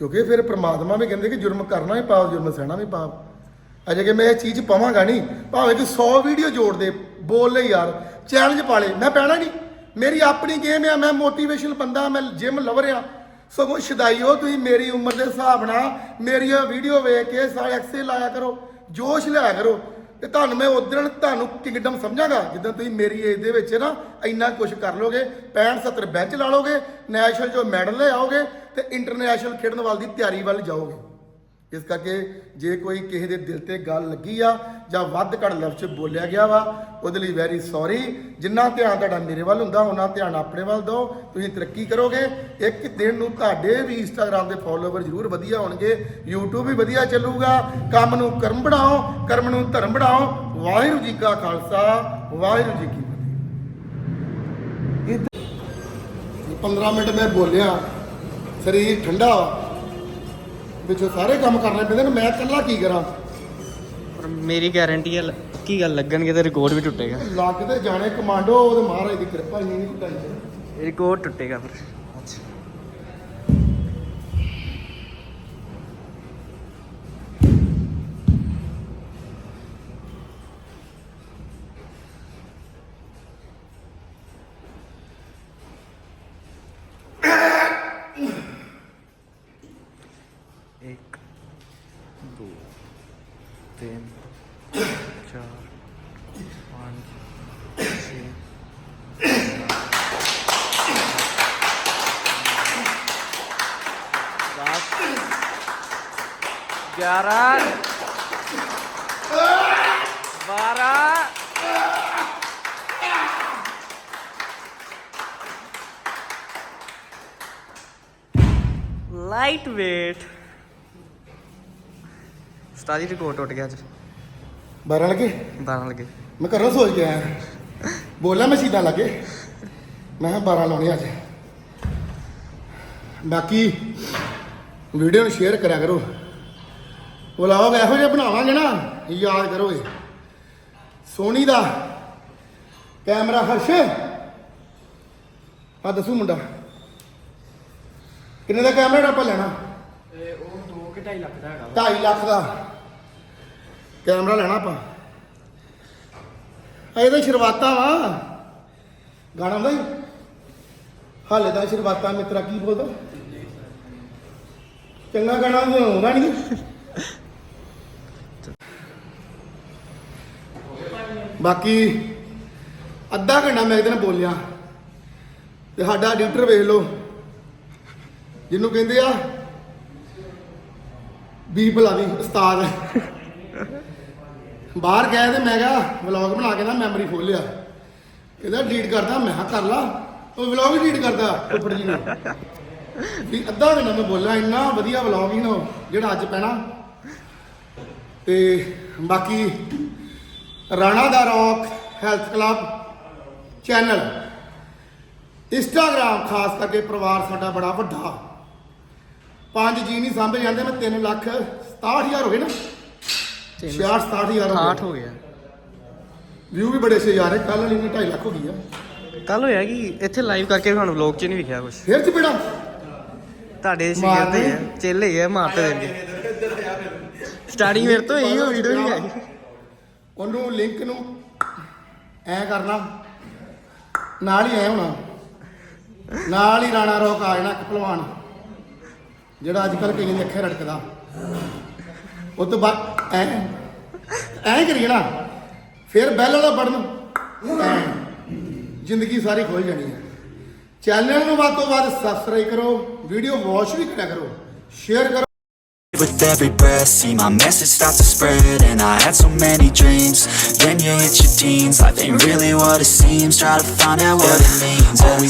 ਕਿਉਂਕਿ ਫਿਰ ਪ੍ਰਮਾਤਮਾ ਵੀ ਕਹਿੰਦੇ ਕਿ ਜੁਰਮ ਕਰਨਾ ਹੀ ਪਾਪ, ਜੁਰਮ ਸਹਿਣਾ ਵੀ ਪਾਪ। ਅਜੇ ਕਿ ਮੈਂ ਇਹ ਚੀਜ਼ ਪਾਵਾਂਗਾ ਨਹੀਂ। ਭਾਵੇਂ ਕਿ 100 ਵੀਡੀਓ ਜੋੜ ਦੇ, ਬੋਲ ਲੈ ਯਾਰ ਚੈਲੰਜ ਪਾ ਲੈ। ਮੈਂ ਪੈਣਾ ਨਹੀਂ। ਮੇਰੀ ਆਪਣੀ ਗੇਮ ਆ, ਮੈਂ ਮੋਟੀਵੇਸ਼ਨਲ ਬੰਦਾ, ਮੈਂ ਜਿਮ ਲਵਰ ਆ। ਸਗੋਂ ਸ਼ਦਾਈਓ ਤੁਸੀਂ ਮੇਰੀ ਉਮਰ ਦੇ ਹਿਸਾਬ ਨਾਲ ਮੇਰੀ ਵੀਡੀਓ ਵੇਖ ਕੇ ਸਾਰੇ ਐਕਸੇ ਲਾਇਆ ਕਰੋ, ਜੋਸ਼ ਲਿਆ ਕਰੋ। ਤੇ ਤੁਹਾਨੂੰ ਮੈਂ ਉਦੋਂ ਤੁਹਾਨੂੰ ਕਿੰਗਡਮ ਸਮਝਾਂਗਾ। ਜਿੱਦਾਂ ਤੁਸੀਂ ਮੇਰੀ ਏਜ ਦੇ ਵਿੱਚ ਨਾ ਇੰਨਾ ਕੁਝ ਕਰ ਲੋਗੇ 65 70 ਬੈਂਚ ਲਾ ਲੋਗੇ ਨੈਸ਼ਨਲ ਚੋਂ ਮੈਡਲ ਲੈ ਆਓਗੇ ਤੇ ਇੰਟਰਨੈਸ਼ਨਲ ਖੇਡਣ ਵੱਲ ਦੀ ਤਿਆਰੀ ਵੱਲ ਜਾਓਗੇ। ਇਸ ਕਰਕੇ ਜੇ ਕੋਈ ਕਿਸੇ ਦੇ ਦਿਲ ਤੇ ਗੱਲ ਲੱਗੀ ਆ ਜਾਂ ਵੱਧ ਘੱਟ ਲਫ਼ਜ਼ ਬੋਲਿਆ ਗਿਆ ਵਾ, ਉਹਦੇ ਲਈ ਵੈਰੀ ਸੌਰੀ ਜਿੰਨਾ ਧਿਆਨ ਤੁਹਾਡਾ ਮੇਰੇ ਵੱਲ ਹੁੰਦਾ ਉਹਨਾਂ ਧਿਆਨ ਆਪਣੇ ਵੱਲ ਦਿਓ। ਤੁਸੀਂ ਤਰੱਕੀ ਕਰੋਗੇ। ਇੱਕ ਦਿਨ ਨੂੰ ਤੁਹਾਡੇ ਵੀ ਇੰਸਟਾਗ੍ਰam ਦੇ ਫੋਲੋਵਰ ਜ਼ਰੂਰ ਵਧੀਆ ਹੋਣਗੇ। YouTube ਵੀ ਵਧੀਆ ਚੱਲੂਗਾ। ਕੰਮ ਨੂੰ ਕਰਮ ਬਣਾਓ, ਕਰਮ ਨੂੰ ਧਰਮ ਬਣਾਓ। ਵਾਹਿਗੁਰੂ ਜੀ ਕਾ ਖਾਲਸਾ, ਵਾਹਿਗੁਰੂ ਜੀ ਕੀ ਫਤਿਹ। 15 ਮਿੰਟ ਮੈਂ ਬੋਲਿਆ, ਸਰੀਰ ਠੰਡਾ ਵਾ। ਵਿੱਚੋਂ ਸਾਰੇ ਕੰਮ ਕਰਨੇ ਪੈਂਦੇ ਨੇ ਮੈਂ ਇਕੱਲਾ ਕੀ ਕਰਾਂ? ਪਰ ਮੇਰੀ ਗਾਰੰਟੀ ਹੈ ਕੀ ਗੱਲ ਲੱਗਣਗੇ ਤੇ ਰਿਕਾਰਡ ਵੀ ਟੁੱਟੇਗਾ। ਲੱਗ ਤੇ ਜਾਣੇ ਕਮਾਂਡੋ ਉਹਦੇ ਮਹਾਰਾਜ ਦੀ ਕਿਰਪਾ ਨਹੀਂ ਕੋਈ ਟੈਨਸ਼ਨ ਰਿਕਾਰਡ ਟੁੱਟੇਗਾ ਫਿਰ। 11 12 ਲਾਈਟ weight ਸਟਾਜੀ ਰਿਕਾਰਡ ਟੁੱਟ ਗਿਆ ਅੱਜ। 12 ਲੱਗੇ? ਦਾਣ ਲੱਗੇ। ਮੈਂ ਘਰੋਂ ਸੋਚ ਗਿਆ। ਬੋਲਾ ਮੈਂ ਸਿੱਧਾ ਲੱਗੇ ਮੈਂ ਕਿਹਾ 12 ਅੱਜ। ਬਾਕੀ ਵੀਡੀਓ ਨੂੰ ਸ਼ੇਅਰ ਕਰਿਆ ਕਰੋ। ਵਲੌਗ ਇਹੋ ਜਿਹਾ ਬਣਾਵਾਂਗੇ ਨਾ ਯਾਦ ਕਰੋ ਇਹ ਸੋਨੀ ਦਾ ਕੈਮਰਾ ਹਰਸ਼ ਆ ਦੱਸੂ ਮੁੰਡਾ। ਕਿੰਨੇ ਦਾ ਕੈਮਰਾ ਆਪਾਂ ਲੈਣਾ? ਤੇ ਉਹ 2 ਕਿ 2.5 ਲੱਖ ਦਾ ਹੈਗਾ 2.5 ਲੱਖ ਦਾ। ਕੈਮਰਾ ਲੈਣਾ ਆਪਾਂ। ਇਹ ਤਾਂ ਸ਼ੁਰੂਆਤਾਂ ਵਾ। ਗਾਣਾ ਹੁੰਦਾ ਹੀ ਹਾਲੇ ਤਾਂ ਸ਼ੁਰੂਆਤਾਂ ਮਿੱਤਰਾ ਕੀ ਬੋਲਦਾ? ਚੰਗਾ ਗਾਣਾ ਆਉਂਦਾ ਨਹੀਂ। ਬਾਕੀ ਅੱਧਾ ਘੰਟਾ ਮੈਂ ਇਹਦੇ ਨਾਲ ਬੋਲਿਆ ਤੇ ਸਾਡਾ ਐਡੀਟਰ ਵੇਖ ਲਓ ਜਿਹਨੂੰ ਕਹਿੰਦੇ ਆ ਵੀ ਭਲਾ ਵੀ ਉਸਤਾਦ ਬਾਹਰ ਗਏ ਤੇ ਮੈਂ ਕਿਹਾ ਵਲੌਗ ਬਣਾ ਕੇ ਨਾ ਮੈਮਰੀ ਖੋਲਿਆ ਕਹਿੰਦਾ ਡਿਲੀਟ ਕਰਦਾ ਮੈਂ ਕਿਹਾ ਕਰ ਲਾ। ਉਹ ਵਲੌਗ ਡਿਲੀਟ ਕਰਦਾ ਉੱਪਰ ਜੀ ਨੇ। ਵੀ ਅੱਧਾ ਘੰਟਾ ਮੈਂ ਬੋਲਿਆ ਇੰਨਾ ਵਧੀਆ ਵਲੌਗ ਹੀ ਨਾ ਉਹ, ਜਿਹੜਾ ਅੱਜ ਪੈਣਾ। ਤੇ ਬਾਕੀ ਰਾਣਾ ਦਾ rock health club channel Instagram ਖਾਸ ਕਰਕੇ ਪਰਿਵਾਰ ਸਾਡਾ ਬੜਾ ਵੱਡਾ ਪੰਜ ਜੀ ਨਹੀਂ ਸਾਂਭੇ ਜਾਂਦੇ ਮੈਂ 3 ਲੱਖ 67000 ਹੋ ਗਏ ਨਾ 66 67000 60 ਹੋ ਗਿਆ ਵਿਊ ਵੀ ਬੜੇ ਸੇ ਯਾਰ ਕੱਲ ਵਾਲੀ ਨੇ 2.5 ਲੱਖ ਹੋ ਗਈ ਆ ਕੱਲ ਹੋਇਆ ਕਿ ਇੱਥੇ ਲਾਈਵ ਕਰਕੇ ਤੁਹਾਨੂੰ ਵਲੌਗ 'ਚ ਨਹੀਂ ਵਿਖਿਆ ਕੁਝ ਫੇਰ ਚ ਪੜਾ ਤੁਹਾਡੇ। ਸਿਰ ਤੇ ਚੇਲੇ ਗਏ ਮਾਰਤੇ ਦੇਣਗੇ ਸਟਾਰਟਿੰਗ ਮੇਰੇ ਤੋਂ ਇਹੀ ਵੀਡੀਓ ਨਹੀਂ ਆਈ ਉਹਨੂੰ ਲਿੰਕ ਨੂੰ ਐ ਕਰਨਾ। ਨਾਲ ਹੀ ਐ ਹੋਣਾ। ਨਾਲ ਹੀ ਰਾਣਾ ਰੋਕ ਆ ਜਾਣਾ ਇੱਕ ਪਹਿਲਵਾਨ। ਜਿਹੜਾ ਅੱਜ ਕੱਲ ਕਈਆਂ ਦੇ ਅੱਖੇ ਰੜਕਦਾ। ਉਹ ਤੋਂ ਬਾਅਦ ਐ ਐ ਕਰੀ ਨਾ, ਫਿਰ ਬੈਲ ਵਾਲਾ ਬਟਨ ਐ। ਜ਼ਿੰਦਗੀ ਸਾਰੀ ਖੁੱਲ ਜਾਣੀ ਹੈ। ਚੈਨਲ ਨੂੰ ਵੱਧ ਤੋਂ ਵੱਧ ਸਬਸਕ੍ਰਾਈਬ ਕਰੋ ਵੀਡੀਓ ਵਾਚ ਵੀ ਕਰਿਆ ਕਰੋ। ਸ਼ੇਅਰ ਕਰੋ। With every breath, see my message start to spread And I had so many dreams. Then you hit your teens. Life ain't really what it seems. Try to find out what it means. Always